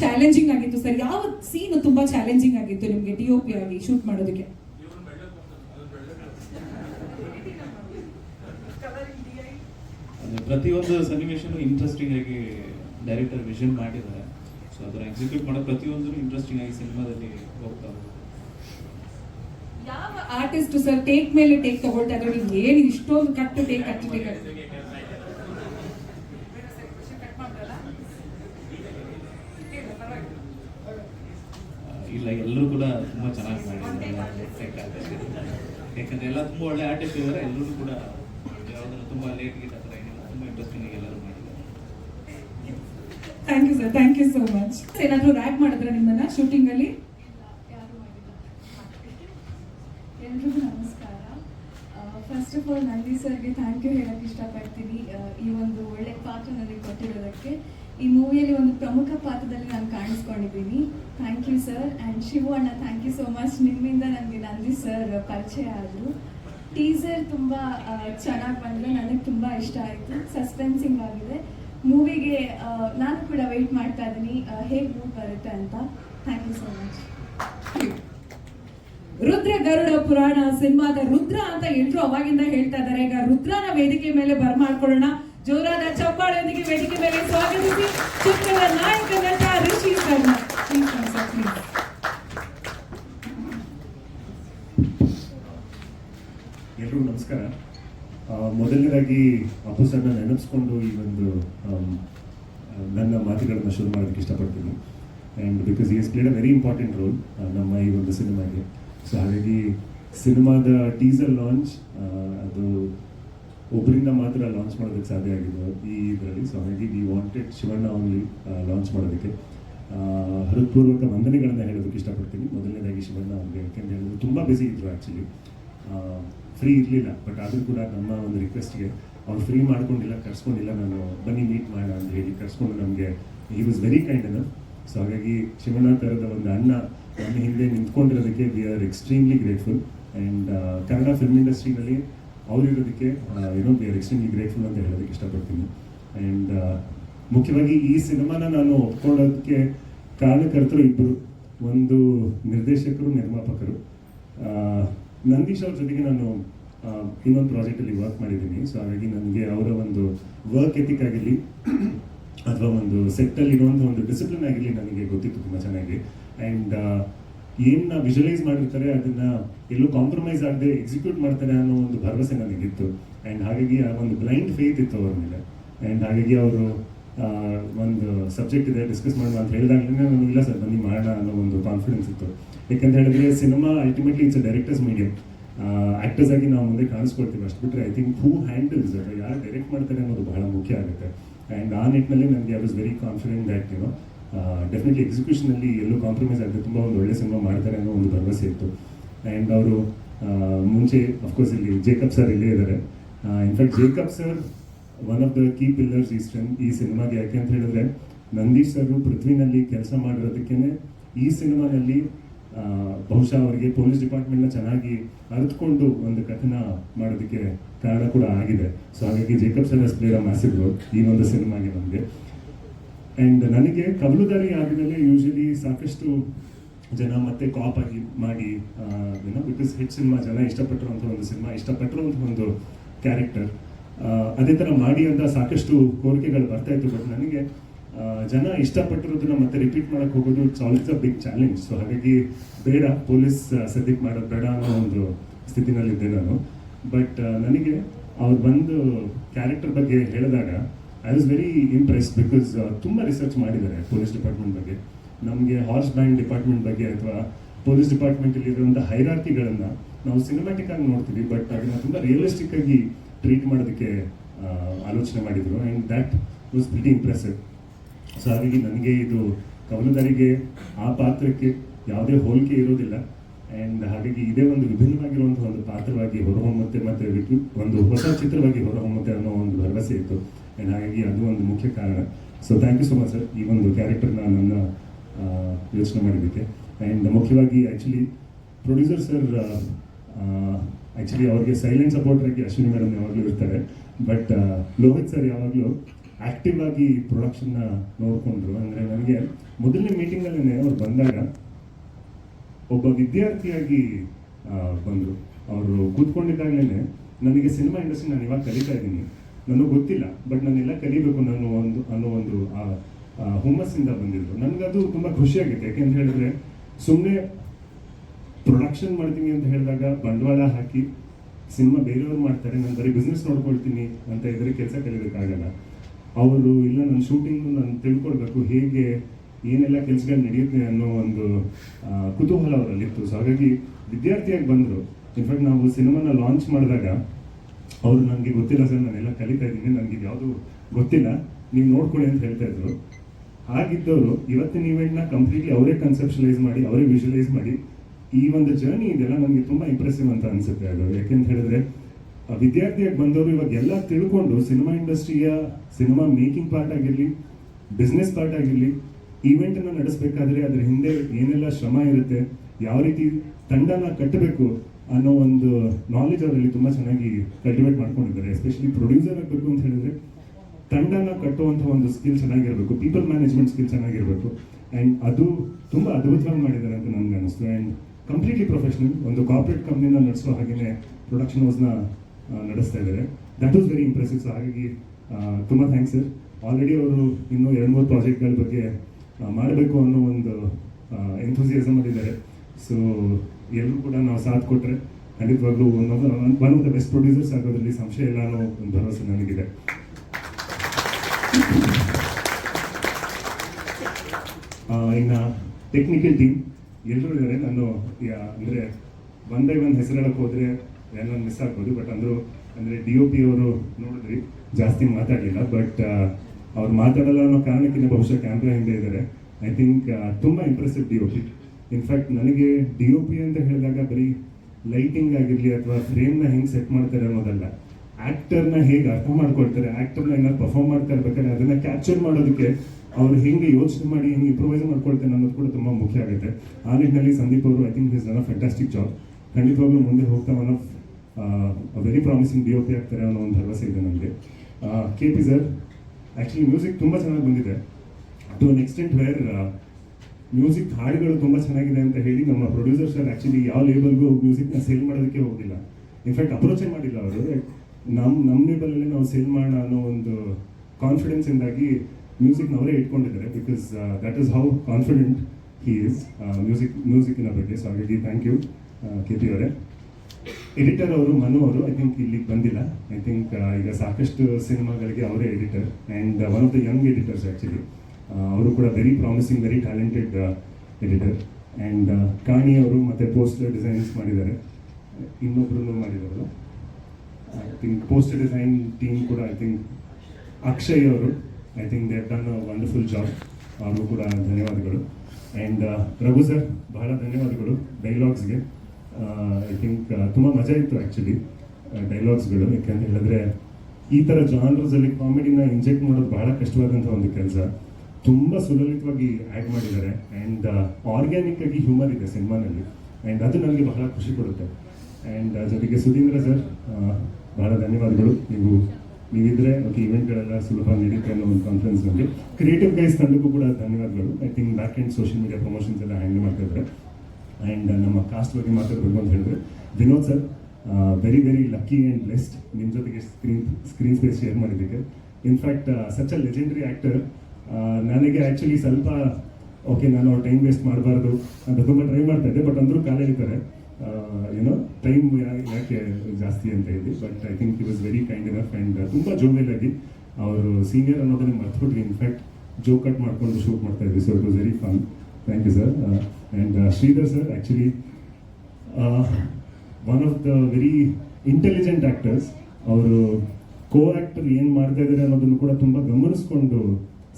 Speaker 2: ಚಾಲೆಂಜಿಂಗ್ ಆಗಿತ್ತು ಸರ್. ಯಾವ ಸೀನ್ ತುಂಬಾ ಚಾಲೆಂಜಿಂಗ್ ಆಗಿತ್ತು ನಿಮಗೆ ಡಿ ಒ ಪಿ ಆಗಿ ಶೂಟ್ ಮಾಡೋದಕ್ಕೆ?
Speaker 8: ಪ್ರತಿಯೊಂದು ಸನ್ನಿವೇಶನೂ ಇಂಟ್ರೆಸ್ಟಿಂಗ್ ಆಗಿ ಡೈರೆಕ್ಟರ್ ವಿಷನ್ ಮಾಡಿದ್ದಾರೆ. ಸೊ ಅದನ್ನು ಎಕ್ಸಿಕ್ಯೂಟ್ ಮಾಡೋ ಪ್ರತಿಯೊಂದು ಇಂಟ್ರೆಸ್ಟಿಂಗ್ ಆಗಿ ಸಿನಿಮಾದಲ್ಲಿ ಹೋಗ್ತಾ ಹೋಗುತ್ತೆ
Speaker 2: ಯಾವ ಆರ್ಟಿಸ್ಟ್ ಸರ್ ಟೇಕ್ ಮೇಲೆ ಟೇಕ್ ತಗೊಳ್ತಾ ಇದ್ರು ನೀವು ಏನು ಇಷ್ಟೊಂದು ಕಟ್ಟು ಟೇಕ್ ಕಟ್ಟು ಟೇಕ್
Speaker 8: ಇಲ್ಲ ಎಲ್ಲರೂ ಕೂಡ ತುಂಬಾ ಚೆನ್ನಾಗಿ ಮಾಡಿದ್ದಾರೆ ಯಾಕಂದ್ರೆ ಎಲ್ಲ ತುಂಬಾ ಒಳ್ಳೆ ಆರ್ಟಿಸ್ಟ್ ಇದ್ದಾರೆ ಎಲ್ಲರೂ ಕೂಡ ಯಾವ್ದಾದ್ರು ತುಂಬಾ ಲೇಟ್ ಗೀಟ್ ಹತ್ರ ಏನಿಲ್ಲ ತುಂಬಾ ಇಂಟ್ರೆಸ್ಟಿಂಗ್ ಎಲ್ಲರೂ ಮಾಡಿದ್ದಾರೆ.
Speaker 2: Thank you sir thank you so much ಏನಾದರೂ ರ್ಯಾಕ್ ಮಾಡಿದ್ರೆ ನಿಮ್ಮನ್ನ ಶೂಟಿಂಗ್ ಅಲ್ಲಿ
Speaker 9: ಎಲ್ರಿಗೂ ನಮಸ್ಕಾರ ಫಸ್ಟ್ ಆಫ್
Speaker 10: ಆಲ್ ನಂದಿ ಸರ್ಗೆ ಥ್ಯಾಂಕ್ ಯು ಹೇಳಕ್ಕೆ ಇಷ್ಟಪಡ್ತೀನಿ. ಈ ಒಂದು ಒಳ್ಳೆ ಪಾತ್ರ ನನಗೆ ಕೊಟ್ಟಿರೋದಕ್ಕೆ. ಈ ಮೂವಿಯಲ್ಲಿ ಒಂದು ಪ್ರಮುಖ ಪಾತ್ರದಲ್ಲಿ ನಾನು ಕಾಣಿಸ್ಕೊಂಡಿದ್ದೀನಿ. Thank you sir and Shivu ಅಣ್ಣ ಥ್ಯಾಂಕ್ ಯು ಸೋ ಮಚ್ ನಿಮ್ಮಿಂದ ನನಗೆ ನಂದಿ ಸರ್ ಪರಿಚಯ ಆದರು. ಟೀಸರ್ ತುಂಬ ಚೆನ್ನಾಗಿ ಬಂದರೆ. ನನಗೆ ತುಂಬ ಇಷ್ಟ ಆಯಿತು. ಸಸ್ಪೆನ್ಸಿಂಗ್ ಆಗಿದೆ. ಮೂವಿಗೆ ನಾನು ಕೂಡ ವೆಯ್ಟ್ ಮಾಡ್ತಾ ಇದ್ದೀನಿ. ಹೇಗೆ ಮೂವ್ ಬರುತ್ತೆ ಅಂತ. Thank you so much
Speaker 2: Rudra Garuda Purana ಸಿನಿಮಾದ ರುದ್ರ ಅಂತ ಎಲ್ರು ಅವಾಗಿಂದ ಹೇಳ್ತಾ ಇದ್ದಾರೆ. ಈಗ ರುದ್ರನ ವೇದಿಕೆ ಮೇಲೆ ಬರಮಾಡ್ಕೊಳ್ಳೋಣ ಜೋರಾದ ಚಪ್ಪಾಳೆಯೊಂದಿಗೆ ವೇದಿಕೆ ಮೇಲೆ ಸ್ವಾಗತಿಸಿ ಚಿತ್ರದ ನಾಯಕ ನಟ ಋಷಿ please.
Speaker 11: ಎಲ್ರಿಗೂ ನಮಸ್ಕಾರ. ಮೊದಲನೇದಾಗಿ ಅಪ್ಪು ಸರ್ನ ನೆನಪಿಸ್ಕೊಂಡು ಈ ಒಂದು ನನ್ನ ಮಾತುಗಳನ್ನು ಶುರು ಮಾಡೋದಕ್ಕೆ ಇಷ್ಟಪಡ್ತೀನಿ. And because is played a very important role ನಮ್ಮ ಈ ಒಂದು ಸಿನಿಮಾಗೆ. ಸೊ ಹಾಗಾಗಿ ಸಿನಿಮಾದ ಟೀಸರ್ ಲಾಂಚ್ ಅದು ಒಬ್ಬರಿಂದ ಮಾತ್ರ ಲಾಂಚ್ ಮಾಡೋದಕ್ಕೆ ಸಾಧ್ಯ ಆಗಿದೆ ಈ ಇದರಲ್ಲಿ. ಸೊ ಹಾಗಾಗಿ we wanted Shivanna only launch ಮಾಡೋದಕ್ಕೆ. ಹೃತ್ಪೂರ್ವಕ ವಂದನೆಗಳನ್ನು ಹೇಳೋದಕ್ಕೆ ಇಷ್ಟಪಡ್ತೀನಿ. ಮೊದಲನೇದಾಗಿ ಶಿವಣ್ಣ ಅವ್ರಿಗೆ ಯಾಕೆಂತ ಹೇಳಿದ್ರು ತುಂಬ ಬ್ಯುಸಿ ಇದ್ರು ಆ್ಯಕ್ಚುಲಿ ಫ್ರೀ ಇರಲಿಲ್ಲ. ಬಟ್ ಆದರೂ ಕೂಡ ನಮ್ಮ ಒಂದು ರಿಕ್ವೆಸ್ಟ್ಗೆ ಅವ್ರು ಫ್ರೀ ಮಾಡ್ಕೊಂಡಿಲ್ಲ, ಕರ್ಸ್ಕೊಂಡಿಲ್ಲ, ನಾನು ಬನ್ನಿ ಮೀಟ್ ಮಾಡೋಣ ಅಂತ ಹೇಳಿ ಕರ್ಸ್ಕೊಂಡು ನಮಗೆ ಈ ವಾಸ್ ವೆರಿ ಕೈಂಡ್ ಅನ್ನ ಸೊ ಹಾಗಾಗಿ ಶಿವಣ್ಣ ಥರದ ಒಂದು ಅಣ್ಣ ನನ್ನ ಹಿಂದೆ ನಿಂತ್ಕೊಂಡಿರೋದಕ್ಕೆ we are extremely grateful and Kannada film ಇಂಡಸ್ಟ್ರಿನಲ್ಲಿ ಅವರಿರೋದಕ್ಕೆ ಏನೋ ವಿ ಆರ್ ಎಕ್ಸ್ಟ್ರೀಮ್ಲಿ ಗ್ರೇಟ್ಫುಲ್ ಅಂತ ಹೇಳೋದಕ್ಕೆ ಇಷ್ಟಪಡ್ತೀನಿ. ಆ್ಯಂಡ್ ಮುಖ್ಯವಾಗಿ ಈ ಸಿನಿಮಾನ ನಾನು ಒಪ್ಕೊಳ್ಳೋದಕ್ಕೆ ಕಾರಣಕರ್ತರು ಇಬ್ಬರು ಒಂದು ನಿರ್ದೇಶಕರು, ನಿರ್ಮಾಪಕರು. ನಂದೀಶ್ ಅವ್ರ ಜೊತೆಗೆ ನಾನು ಇನ್ನೊಂದು ಪ್ರಾಜೆಕ್ಟಲ್ಲಿ ವರ್ಕ್ ಮಾಡಿದ್ದೀನಿ. ಸೊ ಹಾಗಾಗಿ ನನಗೆ ಅವರ ಒಂದು ವರ್ಕ್ ಎಥಿಕ್ ಆಗಿರಲಿ, ಅಥವಾ ಒಂದು ಸೆಟ್ಟಲ್ಲಿ ಇರುವಂಥ ಒಂದು ಡಿಸಿಪ್ಲಿನ್ ಆಗಿರಲಿ ನನಗೆ ಗೊತ್ತಿತ್ತು ತುಂಬ ಚೆನ್ನಾಗಿ. ಆ್ಯಂಡ್ ಏನ್ನ ವಿಜುವಲೈಸ್ ಮಾಡಿರ್ತಾರೆ ಅದನ್ನ ಎಲ್ಲೂ ಕಾಂಪ್ರಮೈಸ್ ಆಗದೆ ಎಕ್ಸಿಕ್ಯೂಟ್ ಮಾಡ್ತಾರೆ ಅನ್ನೋ ಒಂದು ಭರವಸೆ ನನಗಿತ್ತು. ಆ್ಯಂಡ್ ಹಾಗಾಗಿ ಆ ಒಂದು ಬ್ಲೈಂಡ್ ಫೇತ್ ಇತ್ತು ಅವ್ರ ಮೇಲೆ. ಆ್ಯಂಡ್ ಹಾಗಾಗಿ ಅವರು ಒಂದು ಸಬ್ಜೆಕ್ಟ್ ಇದೆ ಡಿಸ್ಕಸ್ ಮಾಡೋಣ ಅಂತ ಹೇಳಿದಾಗಲೇ ನಾನು ಇಲ್ಲ ಸರ್, ಬನ್ನಿ ಮಾಡೋಣ ಅನ್ನೋ ಒಂದು ಕಾನ್ಫಿಡೆನ್ಸ್ ಇತ್ತು. ಯಾಕಂತ ಹೇಳಿದ್ರೆ cinema ultimately it's a director's medium actors ಆಗಿ ನಾವು ಮುಂದೆ ಕಾಣಿಸ್ಕೊಳ್ತೀವಿ. ಅಷ್ಟು ಬಿಟ್ಟರೆ ಐ ಥಿಂಕ್ ಹೂ ಹ್ಯಾಂಡಲ್ಸ್ ಯಾರು ಡೈರೆಕ್ಟ್ ಮಾಡ್ತಾರೆ ಅನ್ನೋದು ಬಹಳ ಮುಖ್ಯ ಆಗುತ್ತೆ. ಆ್ಯಂಡ್ ಆ ನಿಟ್ಟಿನಲ್ಲಿ ನನಗೆ I was very confident that you know definitely ಎಕ್ಸಿಕ್ಯೂಷನಲ್ಲಿ ಎಲ್ಲೂ ಕಾಂಪ್ರಮೈಸ್ ಆಗದೆ ತುಂಬ ಒಂದು ಒಳ್ಳೆ ಸಿನಿಮಾ ಮಾಡ್ತಾರೆ ಅನ್ನೋ ಒಂದು ಭರವಸೆ ಇತ್ತು. ಆ್ಯಂಡ್ ಅವರು ಮುಂಚೆ ಅಫ್ಕೋರ್ಸ್ ಇಲ್ಲಿ ಜೇಕಬ್ ಸರ್ ಇಲ್ಲೇ ಇದ್ದಾರೆ in fact Jacob sir one of the key pillars ಈ ಸ್ಟ್ರೆನ್ ಈ ಸಿನಿಮಾಗೆ ಯಾಕೆ ಅಂತ ಹೇಳಿದ್ರೆ, ನಂದೀಶ್ ಸರ್ ಪೃಥ್ವಿನಲ್ಲಿ ಕೆಲಸ ಮಾಡಿರೋದಕ್ಕೇನೆ ಈ ಸಿನಿಮಾನಲ್ಲಿ ಬಹುಶಃ ಅವರಿಗೆ ಪೊಲೀಸ್ ಡಿಪಾರ್ಟ್ಮೆಂಟ್ನ ಚೆನ್ನಾಗಿ ಅರಿತುಕೊಂಡು ಒಂದು ಕಥನ ಮಾಡೋದಕ್ಕೆ ಕಾರಣ ಕೂಡ ಆಗಿದೆ. ಸೊ ಹಾಗಾಗಿ Jacob sir as played massive ಈ ಒಂದು ಸಿನಿಮಾಗೆ ನಮಗೆ. ಆ್ಯಂಡ್ ನನಗೆ ಕವಲುದಾರಿ ಆದಮೇಲೆ ಯೂಶಲಿ ಸಾಕಷ್ಟು ಜನ ಮತ್ತೆ ಕಾಪ್ ಆಗಿ ಮಾಡಿ ಏನೋ ಬಿಕಾಸ್ ಹಿಟ್ ಸಿನಿಮಾ ಜನ ಇಷ್ಟಪಟ್ಟಿರುವಂಥ ಒಂದು ಸಿನಿಮಾ ಇಷ್ಟಪಟ್ಟಿರುವಂಥ ಒಂದು ಕ್ಯಾರೆಕ್ಟರ್ ಅದೇ ಥರ ಮಾಡಿ ಅಂತ ಸಾಕಷ್ಟು ಕೋರಿಕೆಗಳು ಬರ್ತಾ ಇತ್ತು ಬಟ್ ನನಗೆ ಜನ ಇಷ್ಟಪಟ್ಟಿರೋದನ್ನ ಮತ್ತೆ ರಿಪೀಟ್ ಮಾಡಕ್ಕೆ ಹೋಗೋದು it's also a big challenge so ಹಾಗಾಗಿ ಬೇಡ ಪೊಲೀಸ್ ಸದ್ಯಕ್ಕೆ ಮಾಡೋದು ಬೇಡ ಅನ್ನೋ ಒಂದು ಸ್ಥಿತಿನಲ್ಲಿದ್ದೆ ನಾನು. ಬಟ್ ನನಗೆ ಅವ್ರು ಬಂದು ಕ್ಯಾರೆಕ್ಟರ್ ಬಗ್ಗೆ ಹೇಳಿದಾಗ I was very impress because ತುಂಬ ರಿಸರ್ಚ್ ಮಾಡಿದ್ದಾರೆ ಪೊಲೀಸ್ ಡಿಪಾರ್ಟ್ಮೆಂಟ್ ಬಗ್ಗೆ. ನಮಗೆ ಹಾರ್ಸ್ ಬ್ಯಾಂಡ್ ಡಿಪಾರ್ಟ್ಮೆಂಟ್ ಬಗ್ಗೆ ಅಥವಾ ಪೊಲೀಸ್ ಡಿಪಾರ್ಟ್ಮೆಂಟಲ್ಲಿ ಇರುವಂಥ ಹೈರಾರ್ಕಿಗಳನ್ನು ನಾವು ಸಿನಿಮ್ಯಾಟಿಕ್ ಆಗಿ ನೋಡ್ತೀವಿ ಬಟ್ ಅದನ್ನು ತುಂಬ ರಿಯಲಿಸ್ಟಿಕ್ ಆಗಿ ಟ್ರೀಟ್ ಮಾಡೋದಕ್ಕೆ ಆಲೋಚನೆ ಮಾಡಿದರು and that was very impressive so ಹಾಗಾಗಿ ನನಗೆ ಇದು ಕವಲುದಾರಿಗೆ ಆ ಪಾತ್ರಕ್ಕೆ ಯಾವುದೇ ಹೋಲಿಕೆ ಇರೋದಿಲ್ಲ. ಆ್ಯಂಡ್ ಹಾಗಾಗಿ ಇದೇ ಒಂದು ವಿಭಿನ್ನವಾಗಿರುವಂಥ ಒಂದು ಪಾತ್ರವಾಗಿ ಹೊರಹೊಮ್ಮುತ್ತೆ ಮತ್ತು ಒಂದು ಹೊಸ ಚಿತ್ರವಾಗಿ ಹೊರಹೊಮ್ಮುತ್ತೆ ಅನ್ನೋ ಒಂದು ಭರವಸೆ ಇತ್ತು. ಆ್ಯಂಡ್ ಹಾಗಾಗಿ ಅದು ಒಂದು ಮುಖ್ಯ ಕಾರಣ. So thank you so much sir ಈ ಒಂದು ಕ್ಯಾರೆಕ್ಟರ್ನ ನನ್ನ ಯೋಚನೆ ಮಾಡಿದ್ದಕ್ಕೆ. ಆ್ಯಂಡ್ ಮುಖ್ಯವಾಗಿ ಆ್ಯಕ್ಚುಲಿ ಪ್ರೊಡ್ಯೂಸರ್ ಸರ್ ಆ್ಯಕ್ಚುಲಿ ಅವ್ರಿಗೆ ಸೈಲೆಂಟ್ ಸಪೋರ್ಟರ್ ಆಗಿ ಅಶ್ವಿನಿ ಮೇಡಮ್ ಯಾವಾಗಲೂ ಇರ್ತಾರೆ. ಬಟ್ ಲೋಹಿತ್ ಸರ್ ಯಾವಾಗಲೂ ಆ್ಯಕ್ಟಿವ್ ಆಗಿ ಪ್ರೊಡಕ್ಷನ್ನ ನೋಡಿಕೊಂಡ್ರು. ಅಂದರೆ ನನಗೆ ಮೊದಲನೇ ಮೀಟಿಂಗಲ್ಲೇ ಅವ್ರು ಬಂದಾಗ ಒಬ್ಬ ವಿದ್ಯಾರ್ಥಿಯಾಗಿ ಬಂದರು. ಅವರು ಕೂತ್ಕೊಂಡಿದ್ದಾಗಲೇ ನನಗೆ ಸಿನಿಮಾ ಇಂಡಸ್ಟ್ರಿ ನಾನು ಇವಾಗ ಕಲಿತಾ ಇದ್ದೀನಿ. ನನಗೆ ಗೊತ್ತಿಲ್ಲ ಬಟ್ ನಾನೆಲ್ಲ ಕಲಿಬೇಕು ನಾನು ಒಂದು ಅನ್ನೋ ಒಂದು ಆ, ಹುಮ್ಮಸ್ಸಿಂದ ಬಂದಿದ್ರು ನನಗದು ತುಂಬ ಖುಷಿಯಾಗಿತ್ತು ಯಾಕೆ ಅಂತ ಹೇಳಿದ್ರೆ ಸುಮ್ಮನೆ ಪ್ರೊಡಕ್ಷನ್ ಮಾಡ್ತೀನಿ ಅಂತ ಹೇಳಿದಾಗ ಬಂಡವಾಳ ಹಾಕಿ ಸಿನಿಮಾ ಬೇರೆಯವ್ರು ಮಾಡ್ತಾರೆ ನಾನು ಬರೀ ಬಿಸ್ನೆಸ್ ನೋಡ್ಕೊಳ್ತೀನಿ ಅಂತ ಇದ್ರೆ ಕೆಲಸ ಕಲಿಯೋದಕ್ಕಾಗಲ್ಲ ಅವರು ಇಲ್ಲ ನನ್ನ ಶೂಟಿಂಗ್ ನಾನು ತಿಳ್ಕೊಳ್ಬೇಕು ಹೇಗೆ ಏನೆಲ್ಲ ಕೆಲಸಗಳು ನಡೆಯುತ್ತೆ ಅನ್ನೋ ಒಂದು ಕುತೂಹಲ ಅವರಲ್ಲಿತ್ತು. ಸೊ ಹಾಗಾಗಿ ವಿದ್ಯಾರ್ಥಿಯಾಗಿ ಬಂದರು. ಇನ್ಫ್ಯಾಕ್ಟ್ ನಾವು ಸಿನಿಮಾನ ಲಾಂಚ್ ಮಾಡಿದಾಗ ಅವರು ನನಗೆ ಗೊತ್ತಿಲ್ಲ ಸರ್, ನಾನೆಲ್ಲ ಕಲಿತಾ ಇದ್ದೀನಿ, ನನಗೆ ಇದು ಯಾವುದು ಗೊತ್ತಿಲ್ಲ. ನೀವು ನೋಡ್ಕೊಳ್ಳಿ ಅಂತ ಹೇಳ್ತಾ ಇದ್ರು. ಹಾಗಿದ್ದವರು, ಇವತ್ತಿನ ಇವೆಂಟ್ನ ಕಂಪ್ಲೀಟ್ಲಿ ಅವರೇ ಕನ್ಸೆಪ್ಷಲೈಸ್ ಮಾಡಿ, ಅವರೇ ವಿಜುವಲೈಸ್ ಮಾಡಿ, ಈ ಒಂದು ಜರ್ನಿ ಇದೆಲ್ಲ ನನಗೆ ತುಂಬ ಇಂಪ್ರೆಸಿವ್ ಅಂತ ಅನಿಸುತ್ತೆ ಅದು. ಯಾಕೆಂತ ಹೇಳಿದ್ರೆ ವಿದ್ಯಾರ್ಥಿಯಾಗಿ ಬಂದವರು ಇವಾಗ ಎಲ್ಲ ತಿಳ್ಕೊಂಡು ಸಿನಿಮಾ ಇಂಡಸ್ಟ್ರಿಯ ಸಿನಿಮಾ ಮೇಕಿಂಗ್ ಪಾರ್ಟ್ ಆಗಿರಲಿ ಬಿಸ್ನೆಸ್ ಪಾರ್ಟ್ ಆಗಿರಲಿ ಈವೆಂಟನ್ನು ನಡೆಸಬೇಕಾದ್ರೆ ಅದ್ರ ಹಿಂದೆ ಏನೆಲ್ಲ ಶ್ರಮ ಇರುತ್ತೆ, ಯಾವ ರೀತಿ ತಂಡನ ಕಟ್ಟಬೇಕು ಅನ್ನೋ ಒಂದು ನಾಲೆಜ್ ಅವರಲ್ಲಿ ತುಂಬ ಚೆನ್ನಾಗಿ ಕಲ್ಟಿವೇಟ್ ಮಾಡ್ಕೊಂಡಿದ್ದಾರೆ ಎಸ್ಪೆಷಲಿ ಪ್ರೊಡ್ಯೂಸರ್ ಆಗಬೇಕು ಅಂತ ಹೇಳಿದ್ರೆ, ತಂಡನ ಕಟ್ಟುವಂಥ ಒಂದು ಸ್ಕಿಲ್ ಚೆನ್ನಾಗಿರಬೇಕು ಪೀಪಲ್ ಮ್ಯಾನೇಜ್ಮೆಂಟ್ ಸ್ಕಿಲ್ ಚೆನ್ನಾಗಿರಬೇಕು. ಆ್ಯಂಡ್ ಅದು ತುಂಬ ಅದ್ಭುತವಾಗಿ ಮಾಡಿದ್ದಾರೆ ಅಂತ ನನಗೆ ಅನಿಸ್ತು. ಆ್ಯಂಡ್ ಕಂಪ್ಲೀಟ್ಲಿ ಪ್ರೊಫೆಷನಲ್ ಒಂದು ಕಾರ್ಪೊರೇಟ್ ಕಂಪ್ನಿನ ನಡೆಸೋ ಹಾಗೆಯೇ ಪ್ರೊಡಕ್ಷನ್ ಹೌಸ್ನ ನಡೆಸ್ತಾ ಇದ್ದಾರೆ. That was very impressive so ಹಾಗಾಗಿ ತುಂಬ ಥ್ಯಾಂಕ್ಸ್ ಸರ್ ಆಲ್ರೆಡಿ ಅವರು ಇನ್ನೂ ಎರಡು ಮೂರು ಪ್ರಾಜೆಕ್ಟ್ಗಳ ಬಗ್ಗೆ ಮಾಡಬೇಕು ಅನ್ನೋ ಒಂದು ಎಂಥೂಸಿಯಸಮ್ ಅಲ್ಲಿದ್ದಾರೆ. ಸೊ ಎಲ್ಲರೂ ಕೂಡ ನಾವು ಸಾಥ್ ಕೊಟ್ಟರೆ ಖಂಡಿತವಾಗ್ಲೂ one of one of the best producers ಆಗೋದ್ರಲ್ಲಿ ಸಂಶಯ ಇಲ್ಲ ಅನ್ನೋ ಒಂದು ಭರವಸೆ ನನಗಿದೆ. ಇನ್ನು ಟೆಕ್ನಿಕಲ್ ಟೀಮ್ ಎಲ್ಲರೂ ಇದ್ದಾರೆ ನಾನು ಅಂದರೆ ಒನ್ ಬೈ ಒನ್ ಹೆಸರು ಹೋದರೆ ಹೋದ್ರೆ ಎಲ್ಲ ಮಿಸ್ ಆಗ್ಬೋದು. ಬಟ್ ಅಂದರೂ, ಅಂದರೆ ಡಿ ಒ ಪಿ ಅವರು ನೋಡಿದ್ರಿ, ಜಾಸ್ತಿ ಮಾತಾಡಲಿಲ್ಲ. ಬಟ್ ಅವ್ರು ಮಾತಾಡಲ್ಲ ಅನ್ನೋ ಕಾರಣಕ್ಕಿಂತ ಬಹುಶಃ ಕ್ಯಾಮ್ರಾ ಹಿಂದೆ ಇದ್ದಾರೆ ಐ ಥಿಂಕ್ ತುಂಬ impressive D O P in fact ನನಗೆ ಡಿ ಒ ಪಿ ಅಂತ ಹೇಳಿದಾಗ ಬರೀ ಲೈಟಿಂಗ್ ಆಗಿರಲಿ ಅಥವಾ ಫ್ರೇಮ್ನ ಹೆಂಗೆ ಸೆಟ್ ಮಾಡ್ತಾರೆ ಅನ್ನೋದಲ್ಲ. ಆ್ಯಕ್ಟರ್ನ ಹೇಗೆ ಅರ್ಥ ಮಾಡ್ಕೊಳ್ತಾರೆ ಆ್ಯಕ್ಟರ್ನ ಏನಾದ್ರು ಪರ್ಫಾರ್ಮ್ ಮಾಡ್ತಾ ಇರ್ಬೇಕಾದ್ರೆ ಅದನ್ನ ಕ್ಯಾಪ್ಚರ್ ಮಾಡೋದಕ್ಕೆ ಅವ್ರು ಹೆಂಗೆ ಯೋಚನೆ ಮಾಡಿ, ಹೆಂಗೆ ಇಂಪ್ರೂವೈಸ್ ಮಾಡ್ಕೊಳ್ತಾರೆ ಅನ್ನೋದು ಕೂಡ ತುಂಬ ಮುಖ್ಯ ಆಗುತ್ತೆ. ಆ ನಿಟ್ಟಿನಲ್ಲಿ ಸಂದೀಪ್ ಅವರು I think is a fantastic job ಖಂಡಿತವಾಗ್ಲೂ ಮುಂದೆ ಹೋಗ್ತಾ one of very promising D O P ಆಗ್ತಾರೆ ಅನ್ನೋ ಒಂದು ಭರವಸೆ ಇದೆ ನನಗೆ. K P sir actually music ತುಂಬ ಚೆನ್ನಾಗಿ ಬಂದಿದೆ. To an extent where music ಹಾಡುಗಳು ತುಂಬ ಚೆನ್ನಾಗಿದೆ ಅಂತ ಹೇಳಿ ನಮ್ಮ ಪ್ರೊಡ್ಯೂಸರ್ ಸರ್ ಆ್ಯಕ್ಚುಲಿ ಯಾವ ಲೇಬಲ್ಗೂ ಮ್ಯೂಸಿಕ್ನ ಸೇಲ್ ಮಾಡೋದಕ್ಕೆ ಹೋಗಿಲ್ಲ ಇನ್ಫ್ಯಾಕ್ಟ್ ಅಪ್ರೋಚೇ ಮಾಡಿಲ್ಲ ಅವರು. ನಮ್ಮ ನಮ್ಮ ಲೇಬಲಲ್ಲಿ ನಾವು ಸೇಲ್ ಮಾಡೋಣ ಅನ್ನೋ ಒಂದು ಕಾನ್ಫಿಡೆನ್ಸ್ ಇಂದಾಗಿ ಮ್ಯೂಸಿಕ್ನ ಅವರೇ ಇಟ್ಕೊಂಡಿದ್ದಾರೆ because that is how confident he is music ಮ್ಯೂಸಿಕ್ಕಿನ ಬಗ್ಗೆ. ಸೊ ಹಾಗಾಗಿ ಥ್ಯಾಂಕ್ ಯು ಕೆ ಪಿ ಅವರೇ. ಎಡಿಟರ್ ಅವರು ಮನು ಅವರು ಐ ಥಿಂಕ್ ಇಲ್ಲಿಗೆ ಬಂದಿಲ್ಲ. ಐ ಥಿಂಕ್ ಈಗ ಸಾಕಷ್ಟು ಸಿನಿಮಾಗಳಿಗೆ ಅವರೇ editor and one of the young editors actually ಅವರು ಕೂಡ very promising very talented editor and ಕಾಣಿ ಅವರು ಮತ್ತು ಪೋಸ್ಟರ್ ಡಿಸೈನ್ಸ್ ಮಾಡಿದ್ದಾರೆ. ಇನ್ನೊಬ್ರು ಮಾಡಿದವರು I think poster design team ಕೂಡ ಐ ಥಿಂಕ್ ಅಕ್ಷಯ್ ಅವರು I think they done a wonderful job ಅವ್ರಿಗೂ ಕೂಡ ಧನ್ಯವಾದಗಳು. ಆ್ಯಂಡ್ ರಘು ಸರ್ ಬಹಳ ಧನ್ಯವಾದಗಳು ಡೈಲಾಗ್ಸ್ಗೆ ಐ ಥಿಂಕ್ ತುಂಬ ಮಜಾ ಇತ್ತು ಆ್ಯಕ್ಚುಲಿ ಡೈಲಾಗ್ಸ್ಗಳು ಯಾಕೆಂತ ಹೇಳಿದ್ರೆ ಈ ಥರ ಜಾನರ್ಸಲ್ಲಿ ಕಾಮಿಡಿನ ಇಂಜೆಕ್ಟ್ ಮಾಡೋದು ಬಹಳ ಕಷ್ಟವಾದಂಥ ಒಂದು ಕೆಲಸ. ತುಂಬ ಸುಲಲಿತವಾಗಿ ಆ್ಯಡ್ ಮಾಡಿದ್ದಾರೆ. ಆ್ಯಂಡ್ ಆರ್ಗ್ಯಾನಿಕ್ ಆಗಿ ಹ್ಯೂಮರ್ ಇದೆ ಸಿನಿಮಾನಲ್ಲಿ ಆ್ಯಂಡ್ ಅದು ನನಗೆ ಬಹಳ ಖುಷಿ ಕೊಡುತ್ತೆ. ಆ್ಯಂಡ್ ಜೊತೆಗೆ ಸುಧೀಂದ್ರ ಸರ್ ಬಹಳ ಧನ್ಯವಾದಗಳು. ನೀವು, ನೀವಿದ್ರೆ ಓಕೆ ಇವೆಂಟ್ಗಳೆಲ್ಲ ಸುಲಭ ನಡೀತೆ ಅನ್ನೋ ಒಂದು ಕಾನ್ಫರೆನ್ಸ್ನಲ್ಲಿ ಕ್ರಿಯೇಟಿವ್ ಗೈಸ್ ತಂಡಕ್ಕೂ ಕೂಡ ಧನ್ಯವಾದಗಳು. I think back and social media promotions ಎಲ್ಲ ಹ್ಯಾಂಡಲ್ ಮಾಡ್ತಾ ಇದ್ದಾರೆ. ಆ್ಯಂಡ್ ನಮ್ಮ ಕಾಸ್ಟ್ ಬಗ್ಗೆ ಮಾತಾಡಬೇಕು ಅಂತ ಹೇಳಿದ್ರೆ, Vinod sir very very lucky and blessed ನಿಮ್ಮ ಜೊತೆಗೆ ಸ್ಕ್ರೀನ್ ಸ್ಕ್ರೀನ್ ಸ್ಪೇಸ್ ಶೇರ್ ಮಾಡಿದ್ದಕ್ಕೆ. In fact such a legendary actor ನನಗೆ ಆ್ಯಕ್ಚುಲಿ ಸ್ವಲ್ಪ ಓಕೆ ನಾನು ಅವ್ರು ಟೈಮ್ ವೇಸ್ಟ್ ಮಾಡಬಾರ್ದು ಅಂತ ತುಂಬ ಟ್ರೈ ಮಾಡ್ತಾ ಇದ್ದೆ ಬಟ್ ಅಂದರೂ ಕಾಲ ಹೇಳ್ತಾರೆ ಏನೋ ಟೈಮ್ ಯಾಕೆ ಜಾಸ್ತಿ ಅಂತ ಹೇಳಿ but I think it was very kind enough and ತುಂಬ ಆಗಿ ಅವರು ಸೀನಿಯರ್ ಅನ್ನೋದನ್ನೇ ಮರ್ತ್ಬಿಟ್ರಿ. ಇನ್ಫ್ಯಾಕ್ಟ್ ಜೋ ಕಟ್ ಮಾಡ್ಕೊಂಡು ಶೂಟ್ ಮಾಡ್ತಾ ಇದ್ವಿ so it was very fun thank you sir and Shridhar sir actually one of the very intelligent actors ಅವರು ಕೋ ಆ್ಯಕ್ಟರ್ ಏನು ಮಾಡ್ತಾ ಇದ್ದಾರೆ ಅನ್ನೋದನ್ನು ಕೂಡ ತುಂಬ ಗಮನಿಸ್ಕೊಂಡು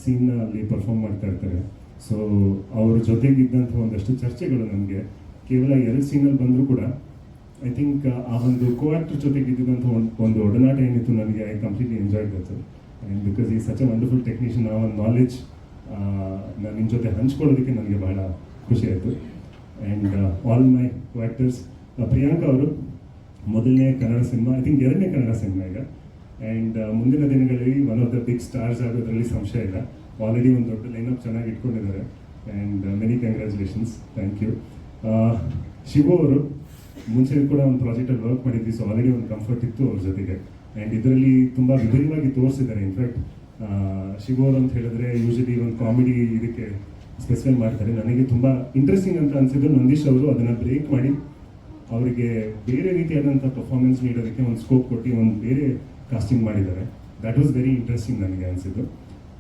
Speaker 11: ಸೀನ್ನ ಅಲ್ಲಿ ಪರ್ಫಾರ್ಮ್ ಮಾಡ್ತಾ ಇರ್ತಾರೆ. ಸೊ ಅವ್ರ ಜೊತೆಗಿದ್ದಂಥ ಒಂದಷ್ಟು ಚರ್ಚೆಗಳು ನನಗೆ ಕೇವಲ ಎರಡು ಸೀನಲ್ಲಿ ಬಂದರೂ ಕೂಡ ಐ ಥಿಂಕ್ ಆ ಒಂದು ಕೋ ಆ್ಯಕ್ಟರ್ ಜೊತೆಗಿದ್ದಂಥ ಒಂದು ಒಂದು ಒಡನಾಟ ಏನಿತ್ತು ನನಗೆ I completely enjoy that and because ಈ ಸಚ್ ಅ ವಂಡರ್ಫುಲ್ ಟೆಕ್ನಿಷಿಯನ್ ಆ ಒಂದು ನಾಲೆಜ್ ನಾನು ನಿಮ್ಮ ಜೊತೆ ಹಂಚ್ಕೊಳ್ಳೋದಕ್ಕೆ ನನಗೆ ಬಹಳ ಖುಷಿ ಆಯಿತು. And all my co actors Priyanka ಅವರು, ಮೊದಲನೇ ಕನ್ನಡ ಸಿನಿಮಾ ಐ ಥಿಂಕ್ ಎರಡನೇ ಕನ್ನಡ ಸಿನಿಮಾ ಈಗ. ಆ್ಯಂಡ್ ಮುಂದಿನ ದಿನಗಳಲ್ಲಿ one of the big stars ಆಗೋದ್ರಲ್ಲಿ ಸಂಶಯ ಇಲ್ಲ. ಆಲ್ರೆಡಿ ಒಂದು ದೊಡ್ಡ ಲೈನಪ್ ಚೆನ್ನಾಗಿ ಇಟ್ಕೊಂಡಿದ್ದಾರೆ. And many congratulations thank you Shivu ಅವರು ಮುಂಚೆ ಕೂಡ ಒಂದು ಪ್ರಾಜೆಕ್ಟಲ್ಲಿ ವರ್ಕ್ ಮಾಡಿದ್ವಿ ಸೊ ಆಲ್ರೆಡಿ ಒಂದು ಕಂಫರ್ಟ್ ಇತ್ತು ಅವ್ರ ಜೊತೆಗೆ. ಆ್ಯಂಡ್ ಇದರಲ್ಲಿ ತುಂಬ ವಿಭಿನ್ನವಾಗಿ ತೋರಿಸಿದ್ದಾರೆ ಇನ್ಫ್ಯಾಕ್ಟ್ ಶಿವು ಅವರು ಅಂತ ಹೇಳಿದ್ರೆ ಯೂಶಲಿ ಒಂದು ಕಾಮಿಡಿ ಇದಕ್ಕೆ ಸ್ಪೆಸಿಫೈ ಮಾಡ್ತಾರೆ. ನನಗೆ ತುಂಬ ಇಂಟ್ರೆಸ್ಟಿಂಗ್ ಅಂತ ಅನಿಸಿದ್ದು ನಂದೀಶ್ ಅವರು ಅದನ್ನು ಬ್ರೇಕ್ ಮಾಡಿ, ಅವರಿಗೆ ಬೇರೆ ರೀತಿಯಾದಂಥ ಪರ್ಫಾರ್ಮೆನ್ಸ್ ನೀಡೋದಕ್ಕೆ ಒಂದು ಸ್ಕೋಪ್ ಕೊಟ್ಟು, ಒಂದು ಬೇರೆ ಕಾಸ್ಟಿಂಗ್ ಮಾಡಿದ್ದಾರೆ. ದ್ಯಾಟ್ ವಾಸ್ ವೆರಿ ಇಂಟ್ರೆಸ್ಟಿಂಗ್ ನನಗೆ ಅನಿಸಿದ್ದು.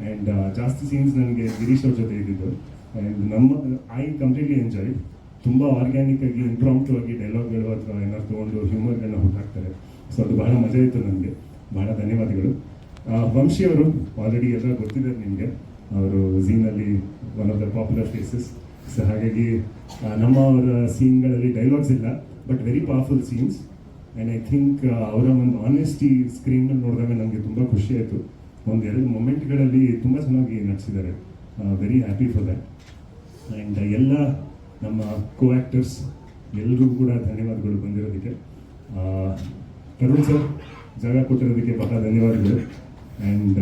Speaker 11: ಆ್ಯಂಡ್ ಜಾಸ್ತಿ ಸೀನ್ಸ್ ನನಗೆ ಗಿರೀಶ್ ಅವ್ರ ಜೊತೆ ಇದ್ದಿದ್ದು. ಆ್ಯಂಡ್ ನಮ್ಮ ಐ ಕಂಪ್ಲೀಟ್ಲಿ ಎಂಜಾಯ್ ತುಂಬ ಆರ್ಗ್ಯಾನಿಕ್ ಆಗಿ ಇಂಪ್ರಾಂಪ್ಟಿವ್ ಆಗಿ ಡೈಲಾಗ್ಗಳು ಅಥವಾ ಏನಾದ್ರು ತೊಗೊಂಡು ಹ್ಯೂಮರ್ಗಳನ್ನ ಹುಟ್ಟಾಕ್ತಾರೆ ಸೊ ಅದು ಬಹಳ ಮಜಾ ಇತ್ತು ನನಗೆ. ಬಹಳ ಧನ್ಯವಾದಗಳು. ವಂಶಿ ಅವರು ಆಲ್ರೆಡಿ ಎಲ್ಲ ಗೊತ್ತಿದ್ದಾರೆ ನಿಮಗೆ. ಅವರು ಝೀನಲ್ಲಿ one of the popular faces so ಹಾಗಾಗಿ ನಮ್ಮ ಅವರ ಸೀನ್ಗಳಲ್ಲಿ ಡೈಲಾಗ್ಸ್ ಇಲ್ಲ but very powerful scenes and I think ಅವರ ಒಂದು ಆನೆಸ್ಟಿ ಸ್ಕ್ರೀನಲ್ಲಿ ನೋಡಿದಾಗ ನನಗೆ ತುಂಬ ಖುಷಿ ಆಯಿತು. ಒಂದು ಎರಡು ಮೊಮೆಂಟ್ಗಳಲ್ಲಿ ತುಂಬ ಚೆನ್ನಾಗಿ ನಟಿಸಿದ್ದಾರೆ very happy for that and ಎಲ್ಲ ನಮ್ಮ ಕೋ ಆ್ಯಕ್ಟರ್ಸ್ ಎಲ್ರಿಗೂ ಕೂಡ ಧನ್ಯವಾದಗಳು ಬಂದಿರೋದಕ್ಕೆ. ಆ, ತರುಣ್ ಸರ್ ಜಾಗ ಕೊಟ್ಟಿರೋದಕ್ಕೆ ಬಹಳ ಧನ್ಯವಾದಗಳು. ಆ್ಯಂಡ್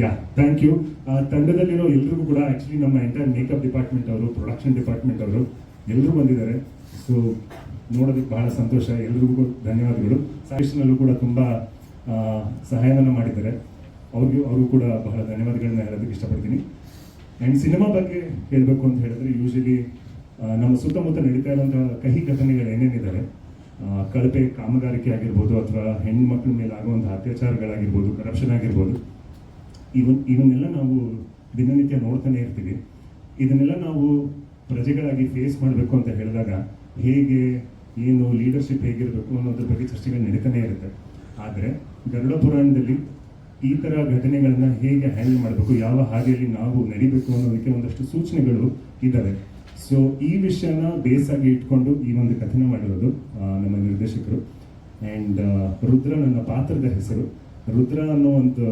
Speaker 11: ಯಾ ಥ್ಯಾಂಕ್ ಯು ತಂಡದಲ್ಲಿರೋ ಎಲ್ರಿಗೂ ಕೂಡ ಆ್ಯಕ್ಚುಲಿ ನಮ್ಮ ಎಂಟೈರ್ ಮೇಕಪ್ ಡಿಪಾರ್ಟ್ಮೆಂಟ್ ಅವರು ಪ್ರೊಡಕ್ಷನ್ ಡಿಪಾರ್ಟ್ಮೆಂಟ್ ಅವರು ಎಲ್ಲರೂ ಬಂದಿದ್ದಾರೆ. ಸೊ ನೋಡೋದಕ್ಕೆ ಬಹಳ ಸಂತೋಷ. ಎಲ್ರಿಗೂ ಧನ್ಯವಾದಗಳು. ಸಾಯಿಷನಲ್ಲೂ ಕೂಡ ತುಂಬ ಸಹಾಯವನ್ನು ಮಾಡಿದ್ದಾರೆ. ಅವ್ರಿಗೂ ಅವ್ರಿಗೂ ಕೂಡ ಬಹಳ ಧನ್ಯವಾದಗಳನ್ನ ಹೇಳೋದಕ್ಕೆ ಇಷ್ಟಪಡ್ತೀನಿ. ಆ್ಯಂಡ್ ಸಿನಿಮಾ ಬಗ್ಗೆ ಹೇಳಬೇಕು ಅಂತ ಹೇಳಿದ್ರೆ ಯೂಶಲಿ ನಮ್ಮ ಸುತ್ತಮುತ್ತ ನಡೀತಾ ಇರುವಂತಹ ಕಹಿ ಘಟನೆಗಳು ಏನೇನಿದ್ದಾರೆ ಕಳಪೆ ಕಾಮಗಾರಿಕೆ ಆಗಿರ್ಬೋದು ಅಥವಾ ಹೆಣ್ಮಕ್ಳ ಮೇಲೆ ಆಗುವಂಥ ಅತ್ಯಾಚಾರಗಳಾಗಿರ್ಬೋದು ಕರಪ್ಷನ್ ಆಗಿರ್ಬೋದು ಇವನ್ ಇವನ್ನೆಲ್ಲ ನಾವು ದಿನನಿತ್ಯ ನೋಡ್ತಾನೆ ಇರ್ತೀವಿ. ಇದನ್ನೆಲ್ಲ ನಾವು ಪ್ರಜೆಗಳಾಗಿ ಫೇಸ್ ಮಾಡಬೇಕು ಅಂತ ಹೇಳಿದಾಗ, ಹೇಗೆ ಏನು ಲೀಡರ್ಶಿಪ್ ಹೇಗಿರಬೇಕು ಅನ್ನೋದ್ರ ಬಗ್ಗೆ ಚರ್ಚೆಗಳು ನಡೀತಾನೆ ಇರುತ್ತೆ. ಆದರೆ ಗರುಡ ಪುರಾಣದಲ್ಲಿ ಈ ಥರ ಘಟನೆಗಳನ್ನ ಹೇಗೆ ಹ್ಯಾಂಡಲ್ ಮಾಡಬೇಕು, ಯಾವ ಹಾದಿಯಲ್ಲಿ ನಾವು ನಡಿಬೇಕು ಅನ್ನೋದಕ್ಕೆ ಒಂದಷ್ಟು ಸೂಚನೆಗಳು ಇದ್ದಾವೆ ಸೊ ಈ ವಿಷಯನ ಬೇಸ್ ಆಗಿ ಇಟ್ಕೊಂಡು ಈ ಒಂದು ಕಥನ ಮಾಡಿರೋದು ನಮ್ಮ ನಿರ್ದೇಶಕರು. ಆ್ಯಂಡ್ ರುದ್ರ ನನ್ನ ಪಾತ್ರದ ಹೆಸರು. ರುದ್ರ ಅನ್ನೋ ಒಂದು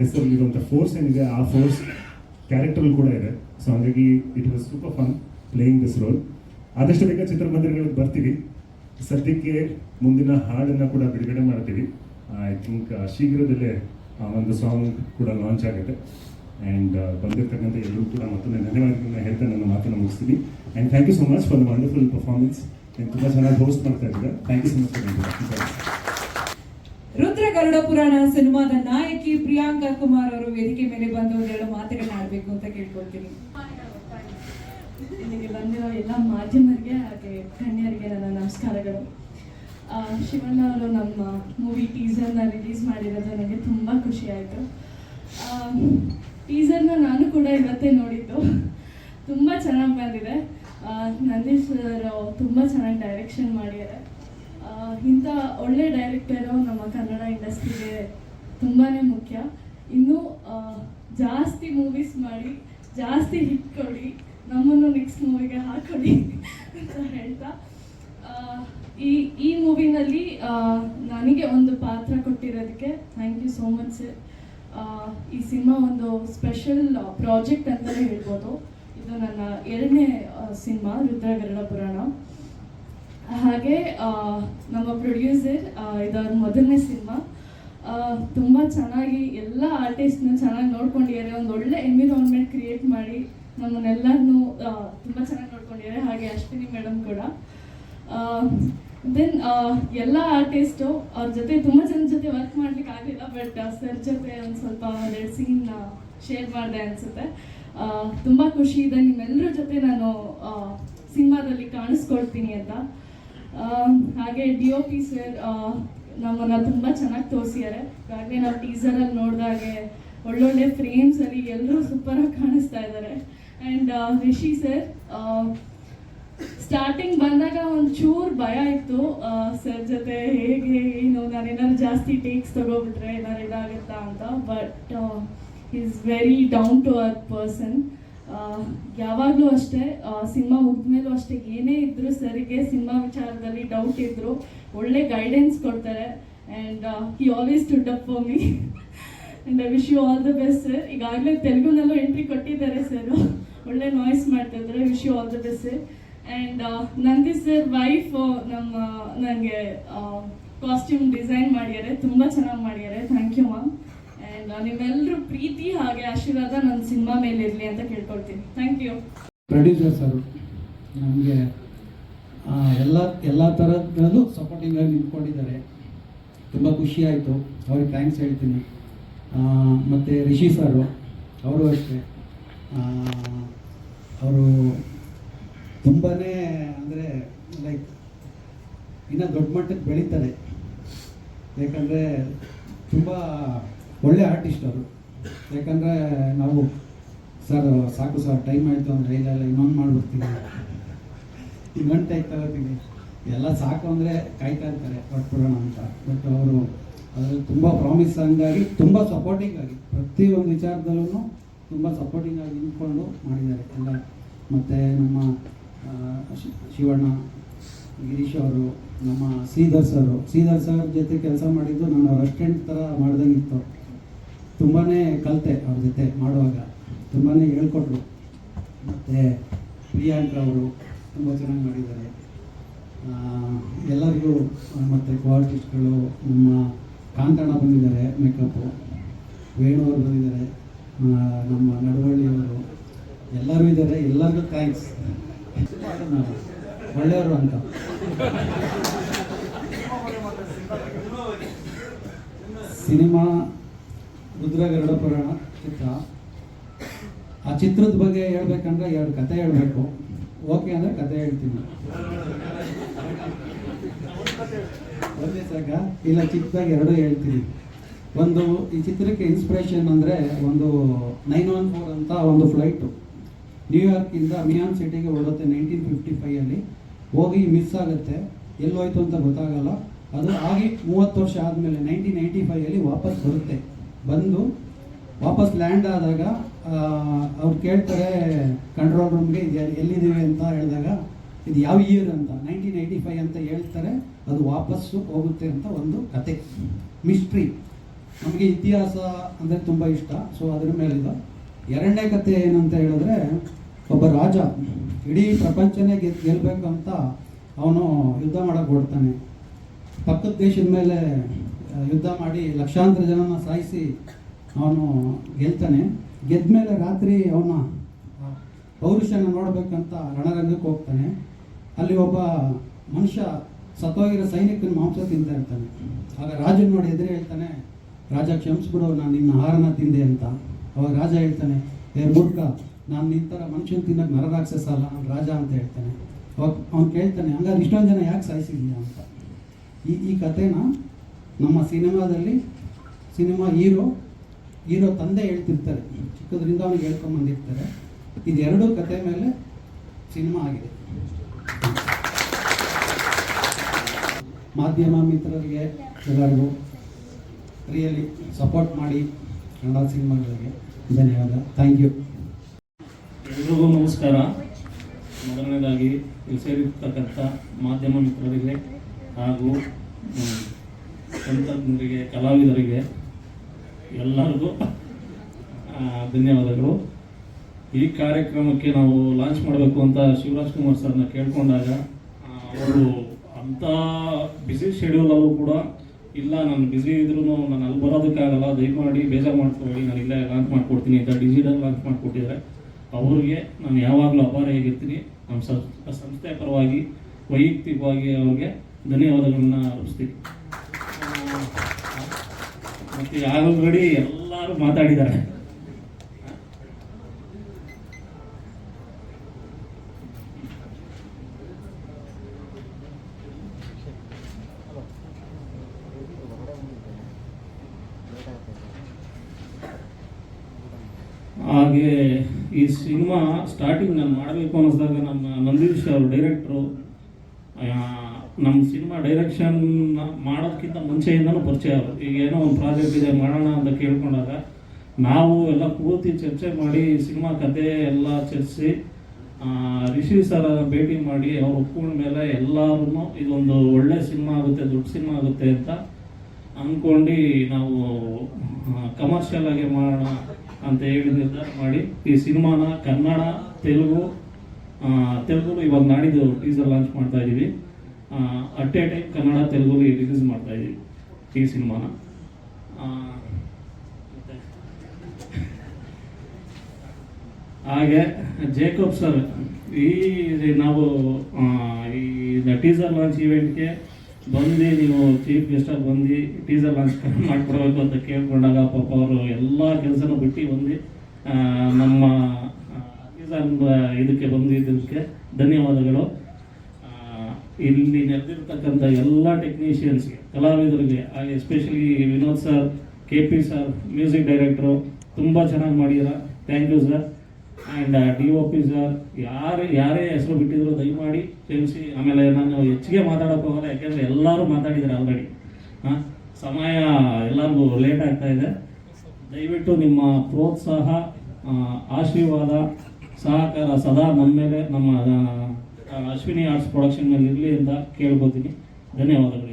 Speaker 11: ಹೆಸರಲ್ಲಿರುವಂಥ ಫೋರ್ಸ್ ಏನಿದೆ, ಆ ಫೋರ್ಸ್ ಕ್ಯಾರೆಕ್ಟರ್ ಕೂಡ ಇದೆ. ಸೊ ಹಾಗಾಗಿ it was super fun playing this role ಆದಷ್ಟು ಬೇಗ ಚಿತ್ರಮಂದಿರಗಳಿಗೆ ಬರ್ತೀವಿ. ಸದ್ಯಕ್ಕೆ ಮುಂದಿನ ಹಾಡನ್ನು ಕೂಡ ಬಿಡುಗಡೆ ಮಾಡ್ತೀವಿ. ಐ ಥಿಂಕ್ ಶೀಘ್ರದಲ್ಲೇ ಆ ಒಂದು ಸಾಂಗ್ ಕೂಡ ಲಾಂಚ್ ಆಗುತ್ತೆ. ಆ್ಯಂಡ್ ಬಂದಿರ್ತಕ್ಕಂಥ ಎಲ್ಲರೂ ಕೂಡ ಮತ್ತೊಮ್ಮೆ ಧನ್ಯವಾದಗಳನ್ನ ಹೇಳ್ತಾ ನನ್ನ ಮಾತನ್ನು ಮುಗಿಸ್ತೀನಿ. And thank you so much for the wonderful performance ತುಂಬ ಚೆನ್ನಾಗಿ ಹೋಸ್ಟ್ ಮಾಡ್ತಾ ಇದ್ದಾರೆ. Thank you so much
Speaker 2: Rudra Garuda Purana ಸಿನಿಮಾದ ನಾಯಕಿ ಪ್ರಿಯಾಂಕಾ ಕುಮಾರ್ ಅವರು ವೇದಿಕೆ ಮೇಲೆ ಬಂದು ಒಂದೆರಡು ಮಾತುಗಳನ್ನ ಆಡಬೇಕು ಅಂತ ಕೇಳ್ಕೊಳ್ತೀನಿ.
Speaker 10: ಇಲ್ಲಿಗೆ ಬಂದಿರೋ ಎಲ್ಲ ಮಾಧ್ಯಮರಿಗೆ ಹಾಗೆ ಗಣ್ಯರಿಗೆ ನನ್ನ ನಮಸ್ಕಾರಗಳು. ಶಿವಣ್ಣ ಅವರು ನಮ್ಮ ಮೂವಿ ಟೀಸರ್ನ ರಿಲೀಸ್ ಮಾಡಿರೋದು ನನಗೆ ತುಂಬ ಖುಷಿ ಆಯಿತು. ಟೀಸರ್ನ ನಾನು ಕೂಡ ಇವತ್ತೇ ನೋಡಿದ್ದು. ತುಂಬ ಚೆನ್ನಾಗಿ ಬಂದಿದೆ. ನಂದೀಶ್ ಸರ್ ತುಂಬ ಚೆನ್ನಾಗಿ ಡೈರೆಕ್ಷನ್ ಮಾಡಿದ್ದಾರೆ. ಇಂಥ ಒಳ್ಳೆ ಡೈರೆಕ್ಟರು ನಮ್ಮ ಕನ್ನಡ ಇಂಡಸ್ಟ್ರಿಗೆ ತುಂಬಾ ಮುಖ್ಯ. ಇನ್ನೂ ಜಾಸ್ತಿ ಮೂವೀಸ್ ಮಾಡಿ, ಜಾಸ್ತಿ ಹಿಟ್ ಕೊಡಿ ನಮ್ಮನ್ನು ನೆಕ್ಸ್ಟ್ ಮೂವಿಗೆ ಹಾಕೊಳ್ಳಿ ಅಂತ ಹೇಳ್ತಾ. ಈ ಈ ಮೂವಿನಲ್ಲಿ ನನಗೆ ಒಂದು ಪಾತ್ರ ಕೊಟ್ಟಿರೋದಕ್ಕೆ thank you so much sir ಈ ಸಿನಿಮಾ ಒಂದು ಸ್ಪೆಷಲ್ ಪ್ರಾಜೆಕ್ಟ್ ಅಂತಲೇ ಹೇಳ್ಬೋದು. ಇದು ನನ್ನ ಎರಡನೇ ಸಿನಿಮಾ ರುದ್ರಗರಡ ಪುರಾಣ. ಹಾಗೆ ನಮ್ಮ ಪ್ರೊಡ್ಯೂಸರ್ ಇದರ ಮೊದಲನೇ ಸಿನಿಮಾ. ತುಂಬ ಚೆನ್ನಾಗಿ ಎಲ್ಲ ಆರ್ಟಿಸ್ಟ್ನ ಚೆನ್ನಾಗಿ ನೋಡ್ಕೊಂಡಿದ್ದಾರೆ. ಒಂದು ಒಳ್ಳೆ ಎನ್ವಿರಾನ್ಮೆಂಟ್ ಕ್ರಿಯೇಟ್ ಮಾಡಿ ನಮ್ಮನ್ನೆಲ್ಲರನ್ನೂ ತುಂಬ ಚೆನ್ನಾಗಿ ನೋಡ್ಕೊಂಡಿದ್ದಾರೆ. ಹಾಗೆ ಅಶ್ವಿನಿ ಮೇಡಮ್ ಕೂಡ. ದೆನ್ ಎಲ್ಲ ಆರ್ಟಿಸ್ಟು ಅವ್ರ ಜೊತೆ ತುಂಬ ಜನ ಜೊತೆ ವರ್ಕ್ ಮಾಡ್ಲಿಕ್ಕೆ ಆಗಲಿಲ್ಲ ಬಟ್ ಸರ್ ಜೊತೆ ಒಂದು ಸ್ವಲ್ಪ ಒಂದೆರಡು ಸೀನ್ ಶೇರ್ ಮಾಡಿದೆ ಅನಿಸುತ್ತೆ. ತುಂಬ ಖುಷಿ ಇದೆ. ನಿಮ್ಮೆಲ್ಲರ ಜೊತೆ ನಾನು ಸಿನಿಮಾದಲ್ಲಿ ಕಾಣಿಸ್ಕೊಳ್ತೀನಿ ಅಂತ. ಹಾಗೆ ಡಿ ಒ ಪಿ ಸರ್ ನಮ್ಮನ್ನ ತುಂಬ ಚೆನ್ನಾಗಿ ತೋರಿಸಿದ್ದಾರೆ. ಹಾಗೆ ನಾವು ಟೀಸರಲ್ಲಿ ನೋಡಿದಾಗೆ ಒಳ್ಳೊಳ್ಳೆ ಫ್ರೇಮ್ಸಲ್ಲಿ ಎಲ್ಲರೂ ಸೂಪರಾಗಿ ಕಾಣಿಸ್ತಾ ಇದ್ದಾರೆ. ಆ್ಯಂಡ್ ರಿಷಿ ಸರ್ ಸ್ಟಾರ್ಟಿಂಗ್ ಬಂದಾಗ ಒಂಚೂರು ಭಯ ಇತ್ತು. ಸರ್ ಜೊತೆ ಹೇಗೆ, ಏನು ನಾನೇನಾದ್ರು ಜಾಸ್ತಿ ಟೇಕ್ಸ್ ತಗೋಬಿಟ್ರೆ ಏನಾದ್ರು ಇದಾಗುತ್ತಾ ಅಂತ. But is very down to earth person ಯಾವಾಗಲೂ ಅಷ್ಟೇ ಸಿನಿಮಾ ಮುಗಿದ್ಮೇಲೂ ಅಷ್ಟೇ ಏನೇ ಇದ್ದರೂ ಸರಿಗೆ ಸಿನಿಮಾ ವಿಚಾರದಲ್ಲಿ ಡೌಟ್ ಇದ್ರು ಒಳ್ಳೆ ಗೈಡೆನ್ಸ್ ಕೊಡ್ತಾರೆ. And he always to ಡಪ್ for me and I wish you all the best sir ಈಗಾಗಲೇ ತೆಲುಗುನಲ್ಲೂ ಎಂಟ್ರಿ ಕೊಟ್ಟಿದ್ದಾರೆ ಸರ್ ಒಳ್ಳೆ ನಾಯ್ಸ್ ಮಾಡ್ತಾ ಇದ್ದಾರೆ. Wish you all the best and Nandi sir wife ನಮ್ಮ ನನಗೆ ಕಾಸ್ಟ್ಯೂಮ್ ಡಿಸೈನ್ ಮಾಡಿದ್ದಾರೆ. ತುಂಬ ಚೆನ್ನಾಗಿ ಮಾಡಿದ್ದಾರೆ. ಥ್ಯಾಂಕ್ ಯು ಮ್ಯಾಮ್ ಆ್ಯಂಡ್ ನೀವೆಲ್ಲರೂ ಪ್ರೀತಿ ಹಾಗೆ ಆಶೀರ್ವಾದ ನನ್ನ ಸಿನಿಮಾ ಮೇಲೆ ಇರಲಿ ಅಂತ ಕೇಳ್ಕೊಳ್ತೀನಿ. ಥ್ಯಾಂಕ್ ಯು
Speaker 12: ಪ್ರೊಡ್ಯೂಸರ್ ಸರ್ ನಮಗೆ ಎಲ್ಲ ಎಲ್ಲ ಥರದ್ರಲ್ಲೂ ಸಪೋರ್ಟಿಂಗಾಗಿ ನಿಂತ್ಕೊಂಡಿದ್ದಾರೆ. ತುಂಬ ಖುಷಿ ಆಯಿತು. ಅವ್ರಿಗೆ ಥ್ಯಾಂಕ್ಸ್ ಹೇಳ್ತೀನಿ. ಮತ್ತು ರಿಷಿ ಸರು ಅವರು ಅಷ್ಟೇ. ಅವರು ತುಂಬಾ ಅಂದರೆ ಲೈಕ್ ಇನ್ನೂ ದೊಡ್ಡ ಮಟ್ಟಕ್ಕೆ ಬೆಳೀತಾರೆ ಯಾಕಂದರೆ ತುಂಬ ಒಳ್ಳೆ ಆರ್ಟಿಸ್ಟ್ ಅವರು. ಯಾಕಂದರೆ ನಾವು, ಸರ್, ಸಾಕು ಸರ್ ಟೈಮ್ ಆಯಿತು ಅಂದರೆ ಇಲ್ಲ ಇನ್ನೊಂದು ಮಾಡಿಬಿಡ್ತೀನಿ. ಇನ್ನೊಂದು ಟೈಪ್ ತಗೋತೀನಿ. ಎಲ್ಲ ಸಾಕು ಅಂದರೆ ಕಾಯ್ತಾ ಇರ್ತಾರೆ, ಕೊಟ್ಬಿಡೋಣ ಅಂತ. ಬಟ್ ಅವರು ಅದರಲ್ಲಿ ತುಂಬ ಪ್ರಾಮಿಸ್ ಹಂಗಾಗಿ, ತುಂಬ ಸಪೋರ್ಟಿಂಗ್ ಆಗಿ ಪ್ರತಿಯೊಂದು ವಿಚಾರದಲ್ಲೂ ತುಂಬ ಸಪೋರ್ಟಿಂಗ್ ಆಗಿ ನಿಂತ್ಕೊಂಡು ಮಾಡಿದ್ದಾರೆ ಎಲ್ಲ. ಮತ್ತು ನಮ್ಮ ಶಿವಣ್ಣ, ಗಿರೀಶ್ ಅವರು, ನಮ್ಮ ಶ್ರೀಧರ್ ಸರ್ ಶ್ರೀಧರ್ ಸರ್ ಜೊತೆ ಕೆಲಸ ಮಾಡಿದ್ದು ನಾನು ಅವ್ರ ಅಸ್ಟೆಂಟ್ ಥರ ಮಾಡ್ದಂಗಿತ್ತು. ತುಂಬಾ ಕಲಿತೆ ಅವ್ರ ಜೊತೆ ಮಾಡುವಾಗ. ತುಂಬಾ ಹೇಳ್ಕೊಟ್ರು. ಮತ್ತು ಪ್ರಿಯಾಂಕ ಅವರು ತುಂಬ ಚೆನ್ನಾಗಿ ಮಾಡಿದ್ದಾರೆ. ಎಲ್ಲರಿಗೂ ಮತ್ತು ಕ್ವಾಲಿಟಿಸ್ಟ್ಗಳು ನಮ್ಮ ಕಾಂತಣ್ಣ ಬಂದಿದ್ದಾರೆ ಮೇಕಪ್ಪು ವೇಣು ಅವರು ಬಂದಿದ್ದಾರೆ. ನಮ್ಮ ನಡವಳ್ಳಿಯವರು. ಎಲ್ಲರೂ ಇದ್ದಾರೆ. ಎಲ್ಲರಿಗೂ ಥ್ಯಾಂಕ್ಸ್ ಒಳ್ಳೆಯವರು ಅಂತ. ಸಿನಿಮಾ, ರುದ್ರಗರುಡ ಪುರಾಣ ಚಿತ್ರ. ಆ ಚಿತ್ರದ ಬಗ್ಗೆ ಹೇಳ್ಬೇಕಂದ್ರೆ ಎರಡು ಕತೆ ಹೇಳಬೇಕು. ಓಕೆ ಅಂದರೆ ಕತೆ ಹೇಳ್ತೀನಿ. ಒಂದೇ ಸಾಕ? ಇಲ್ಲ, ಚಿಕ್ಕದಾಗಿ ಎರಡು ಹೇಳ್ತೀನಿ. ಒಂದು ಈ ಚಿತ್ರಕ್ಕೆ ಇನ್ಸ್ಪಿರೇಷನ್ ಅಂದರೆ ಒಂದು ನೈನ್ ಒನ್ ಫೋರ್ ಅಂತ ಒಂದು ಫ್ಲೈಟು ನ್ಯೂಯಾರ್ಕಿಂದ ಮಿಯಾನ್ ಸಿಟಿಗೆ ಹೊರಡುತ್ತೆ ನೈನ್ಟೀನ್ ಫಿಫ್ಟಿ ಫೈಯಲ್ಲಿ ಹೋಗಿ ಮಿಸ್ ಆಗುತ್ತೆ. ಎಲ್ಲೋಯ್ತು ಅಂತ ಗೊತ್ತಾಗಲ್ಲ. ಅದು ಆಗಿ ಮೂವತ್ತು ವರ್ಷ ಆದಮೇಲೆ ನೈನ್ಟೀನ್ ನೈಂಟಿ ಫೈಯಲ್ಲಿ ವಾಪಸ್ ಬರುತ್ತೆ. ಬಂದು ವಾಪಸ್ ಲ್ಯಾಂಡ್ ಆದಾಗ ಅವ್ರು ಕೇಳ್ತಾರೆ ಕಂಟ್ರೋಲ್ ರೂಮ್ಗೆ ಇದು ಎಲ್ಲಿದ್ದೀವಿ ಅಂತ ಹೇಳಿದಾಗ, ಇದು ಯಾವ ಇಯರ್ ಅಂತ ನೈನ್ಟೀನ್ ಏಯ್ಟಿ ಫೈವ್ ಅಂತ ಹೇಳ್ತಾರೆ. ಅದು ವಾಪಸ್ಸು ಹೋಗುತ್ತೆ ಅಂತ ಒಂದು ಕತೆ. ಮಿಸ್ಟ್ರಿ ನಮಗೆ ಇತಿಹಾಸ ಅಂದರೆ ತುಂಬ ಇಷ್ಟ. ಸೊ ಅದ್ರ ಮೇಲಿಂದ ಎರಡನೇ ಕತೆ ಏನಂತ ಹೇಳಿದ್ರೆ, ಒಬ್ಬ ರಾಜ ಇಡೀ ಪ್ರಪಂಚನೇ ಗೆದ್ ಗೆಲ್ಲಬೇಕಂತ ಅವನು ಯುದ್ಧ ಮಾಡೋಕೆ ಹೊಡ್ತಾನೆ ಪಕ್ಕದ ದೇಶದ ಮೇಲೆ ಯುದ್ಧ ಮಾಡಿ ಲಕ್ಷಾಂತರ ಜನನ ಸಾಯಿಸಿ ಅವನು ಗೆಲ್ತಾನೆ. ಗೆದ್ದ ಮೇಲೆ ರಾತ್ರಿ ಅವನ ಪೌರುಷನ ನೋಡಬೇಕಂತ ರಣರಂಗಕ್ಕೆ ಹೋಗ್ತಾನೆ. ಅಲ್ಲಿ ಒಬ್ಬ ಮನುಷ್ಯ ಸತ್ತೋಗಿರೋ ಸೈನಿಕನ ಮಾಂಸ ತಿಂತಾ ಇರ್ತಾನೆ. ಆಗ ರಾಜನ್ ನೋಡಿ ಎದುರು ಹೇಳ್ತಾನೆ ರಾಜ ಕ್ಷಮಿಸ್ಬಿಡೋ, ನಾನು ನಿನ್ನ ಆಹಾರನ ತಿಂದೆ ಅಂತ. ಅವಾಗ ರಾಜ ಹೇಳ್ತಾನೆ, ಏ ಮೂರ್ಖ, ನಾನು ನಿನ್ನ ಥರ ಮನುಷ್ಯನ ತಿನ್ನಕ್ಕೆ ನರರಾಕ್ಷಸ ಅಲ್ಲ, ನಾನು ರಾಜ ಅಂತ ಹೇಳ್ತಾನೆ. ಅವಾಗ ಅವ್ನು ಕೇಳ್ತಾನೆ, ಹಂಗಾದ್ರೆ ಇಷ್ಟೊಂದು ಜನ ಯಾಕೆ ಸಾಯಿಸಿದ್ಯಾ ಅಂತ? ಈ ಈ ಕಥೆನ ನಮ್ಮ ಸಿನಿಮಾದಲ್ಲಿ ಸಿನಿಮಾ ಹೀರೋ ಹೀರೋ ತಂದೆ ಹೇಳ್ತಿರ್ತಾರೆ. ಚಿಕ್ಕದ್ರಿಂದ ಹೇಳ್ಕೊಂಡು ಹೇಳ್ಕೊಂಬಂದಿರ್ತಾರೆ ಇದೆರಡೂ ಕತೆ ಮೇಲೆ ಸಿನಿಮಾ ಆಗಿದೆ. ಮಾಧ್ಯಮ ಮಿತ್ರರಿಗೆ ಎಲ್ಲರಿಗೂ ರಿಯಲಿ ಸಪೋರ್ಟ್ ಮಾಡಿ ಕನ್ನಡ ಸಿನಿಮಾಗಳಿಗೆ ಧನ್ಯವಾದ ಥ್ಯಾಂಕ್ ಯು
Speaker 13: ಎಲ್ರಿಗೂ ನಮಸ್ಕಾರ. ಮೊದಲನೇದಾಗಿ ಇಲ್ಲಿ ಸೇರಿರ್ತಕ್ಕಂಥ ಮಾಧ್ಯಮ ಮಿತ್ರರಿಗೆ ಹಾಗೂ ತಂತ್ರಜ್ಞರಿಗೆ ಕಲಾವಿದರಿಗೆ ಎಲ್ಲರಿಗೂ ಧನ್ಯವಾದಗಳು. ಈ ಕಾರ್ಯಕ್ರಮಕ್ಕೆ ನಾವು ಲಾಂಚ್ ಮಾಡಬೇಕು ಅಂತ ಶಿವರಾಜ್ ಕುಮಾರ್ ಸರ್ನ ಕೇಳ್ಕೊಂಡಾಗ ಅವರು ಅಂಥ ಬ್ಯುಸಿ ಶೆಡ್ಯೂಲಲ್ಲೂ ಕೂಡ ಇಲ್ಲ, ನಾನು ಬ್ಯುಸಿ ಇದ್ರೂ ನಾನು ಅಲ್ಲಿ ಬರೋದಕ್ಕಾಗಲ್ಲ ದಯಮಾಡಿ ಬೇಜಾರು ಮಾಡ್ಕೊಳ್ಳಿ ನಾನು ಇಲ್ಲೇ ಲಾಂಚ್ ಮಾಡಿಕೊಡ್ತೀನಿ ಅಂತ ಡಿಜಿಟಲ್ ಲಾಂಚ್ ಮಾಡಿಕೊಟ್ಟಿದ್ದಾರೆ. ಅವ್ರಿಗೆ ನಾನು ಯಾವಾಗಲೂ ಅಪಾರಿಯಾಗಿರ್ತೀನಿ ನಮ್ಮ ಸಂಸ್ಥೆ ಪರವಾಗಿ, ವೈಯಕ್ತಿಕವಾಗಿ ಅವ್ರಿಗೆ ಧನ್ಯವಾದಗಳನ್ನ ಅರ್ಪಿಸ್ತೀನಿ. ಮತ್ತು ಆಲ್ರೆಡಿ ಎಲ್ಲರೂ ಮಾತಾಡಿದ್ದಾರೆ. ಹಾಗೆ ಈ ಸಿನಿಮಾ ಸ್ಟಾರ್ಟಿಂಗ್ ನಾನು ಮಾಡಬೇಕು ಅನ್ನಿಸಿದಾಗ ನಮ್ಮ ನಂದೀಶ್ ಅವರು ಡೈರೆಕ್ಟ್ರು ನಮ್ಮ ಸಿನಿಮಾ ಡೈರೆಕ್ಷನ್ ಮಾಡೋದಕ್ಕಿಂತ ಮುಂಚೆಯಿಂದನೂ ಪರಿಚಯ ಅವರು ಈಗ ಏನೋ ಒಂದು ಪ್ರಾಜೆಕ್ಟ್ ಇದೆ, ಮಾಡೋಣ ಅಂತ ಕೇಳ್ಕೊಂಡಾಗ ನಾವು ಎಲ್ಲ ಕೂತಿ ಚರ್ಚೆ ಮಾಡಿ, ಸಿನಿಮಾ ಕತೆ ಎಲ್ಲ ಚರ್ಚಿಸಿ ರಿಷಿ ಸರ ಭೇಟಿ ಮಾಡಿ, ಅವ್ರು ಒಪ್ಕೊಂಡ ಮೇಲೆ ಎಲ್ಲರೂ ಇದೊಂದು ಒಳ್ಳೆ ಸಿನಿಮಾ ಆಗುತ್ತೆ, ದೊಡ್ಡ ಸಿನಿಮಾ ಆಗುತ್ತೆ ಅಂತ ಅಂದ್ಕೊಂಡು ನಾವು ಕಮರ್ಷಿಯಲ್ ಆಗಿ ಮಾಡೋಣ ಅಂತ ಹೇಳಿ ನಿರ್ಧಾರ ಮಾಡಿ, ಈ ಸಿನಿಮಾನ ಕನ್ನಡ, ತೆಲುಗು ತೆಲುಗು ಇವಾಗ ನಾಡಿದ್ದು ಟೀಸರ್ ಲಾಂಚ್ ಮಾಡ್ತಾ ಇದ್ದೀವಿ at a time Kannada Telugu release ಮಾಡ್ತಾ ಇದ್ದೀವಿ ಈ ಸಿನಿಮಾನ. ಹಾಗೆ ಜೇಕಬ್ ಸರ್ ಈ ನಾವು ಈ ಟೀಸರ್ ಲಾಂಚ್ ಇವೆಂಟ್ಗೆ ಬಂದು, ನೀವು ಚೀಫ್ ಗೆಸ್ಟಾಗಿ ಬಂದು ಟೀಸರ್ ಲಾಂಚ್ ಮಾಡಿಕೊಡ್ಬೇಕು ಅಂತ ಕೇಳ್ಕೊಂಡಾಗ ಪಾಪ ಅವರು ಎಲ್ಲ ಕೆಲಸನೂ ಬಿಟ್ಟು ಬಂದು. ನಮ್ಮ ಇದಕ್ಕೆ ಬಂದಿದ್ದಕ್ಕೆ ಧನ್ಯವಾದಗಳು. ಇಲ್ಲಿ ನೆರೆದಿರ್ತಕ್ಕಂಥ ಎಲ್ಲ ಟೆಕ್ನಿಷಿಯನ್ಸ್ಗೆ ಕಲಾವಿದರಿಗೆ ಹಾಗೆ especially Vinod sir K P sir music director ತುಂಬ ಚೆನ್ನಾಗಿ ಮಾಡಿದಾರ. Thank you sir and D O ಯಾರೇ ಯಾರೇ ಹೆಸರು ಬಿಟ್ಟಿದ್ರು ದಯಮಾಡಿ ತಿಳಿಸಿ ಆಮೇಲೆ ನಾನು ಹೆಚ್ಚಿಗೆ ಮಾತಾಡೋಕೆ ಹೋಗಲ್ಲ, ಯಾಕೆಂದರೆ ಎಲ್ಲರೂ ಮಾತಾಡಿದ್ದಾರೆ ಆಲ್ರೆಡಿ ಹಾಂ? ಸಮಯ ಎಲ್ಲರಿಗೂ ಲೇಟ್ ಆಗ್ತಾ ಇದೆ. ದಯವಿಟ್ಟು ನಿಮ್ಮ ಪ್ರೋತ್ಸಾಹ ಆಶೀರ್ವಾದ, ಸಹಕಾರ ಸದಾ ನಮ್ಮ ಮೇಲೆ, ನಮ್ಮ ಅಶ್ವಿನಿ ಆರ್ಟ್ಸ್ ಪ್ರೊಡಕ್ಷನ್ ಮೇಲೆ ಇರಲಿ ಅಂತ ಕೇಳ್ಕೊತೀನಿ ಧನ್ಯವಾದಗಳು.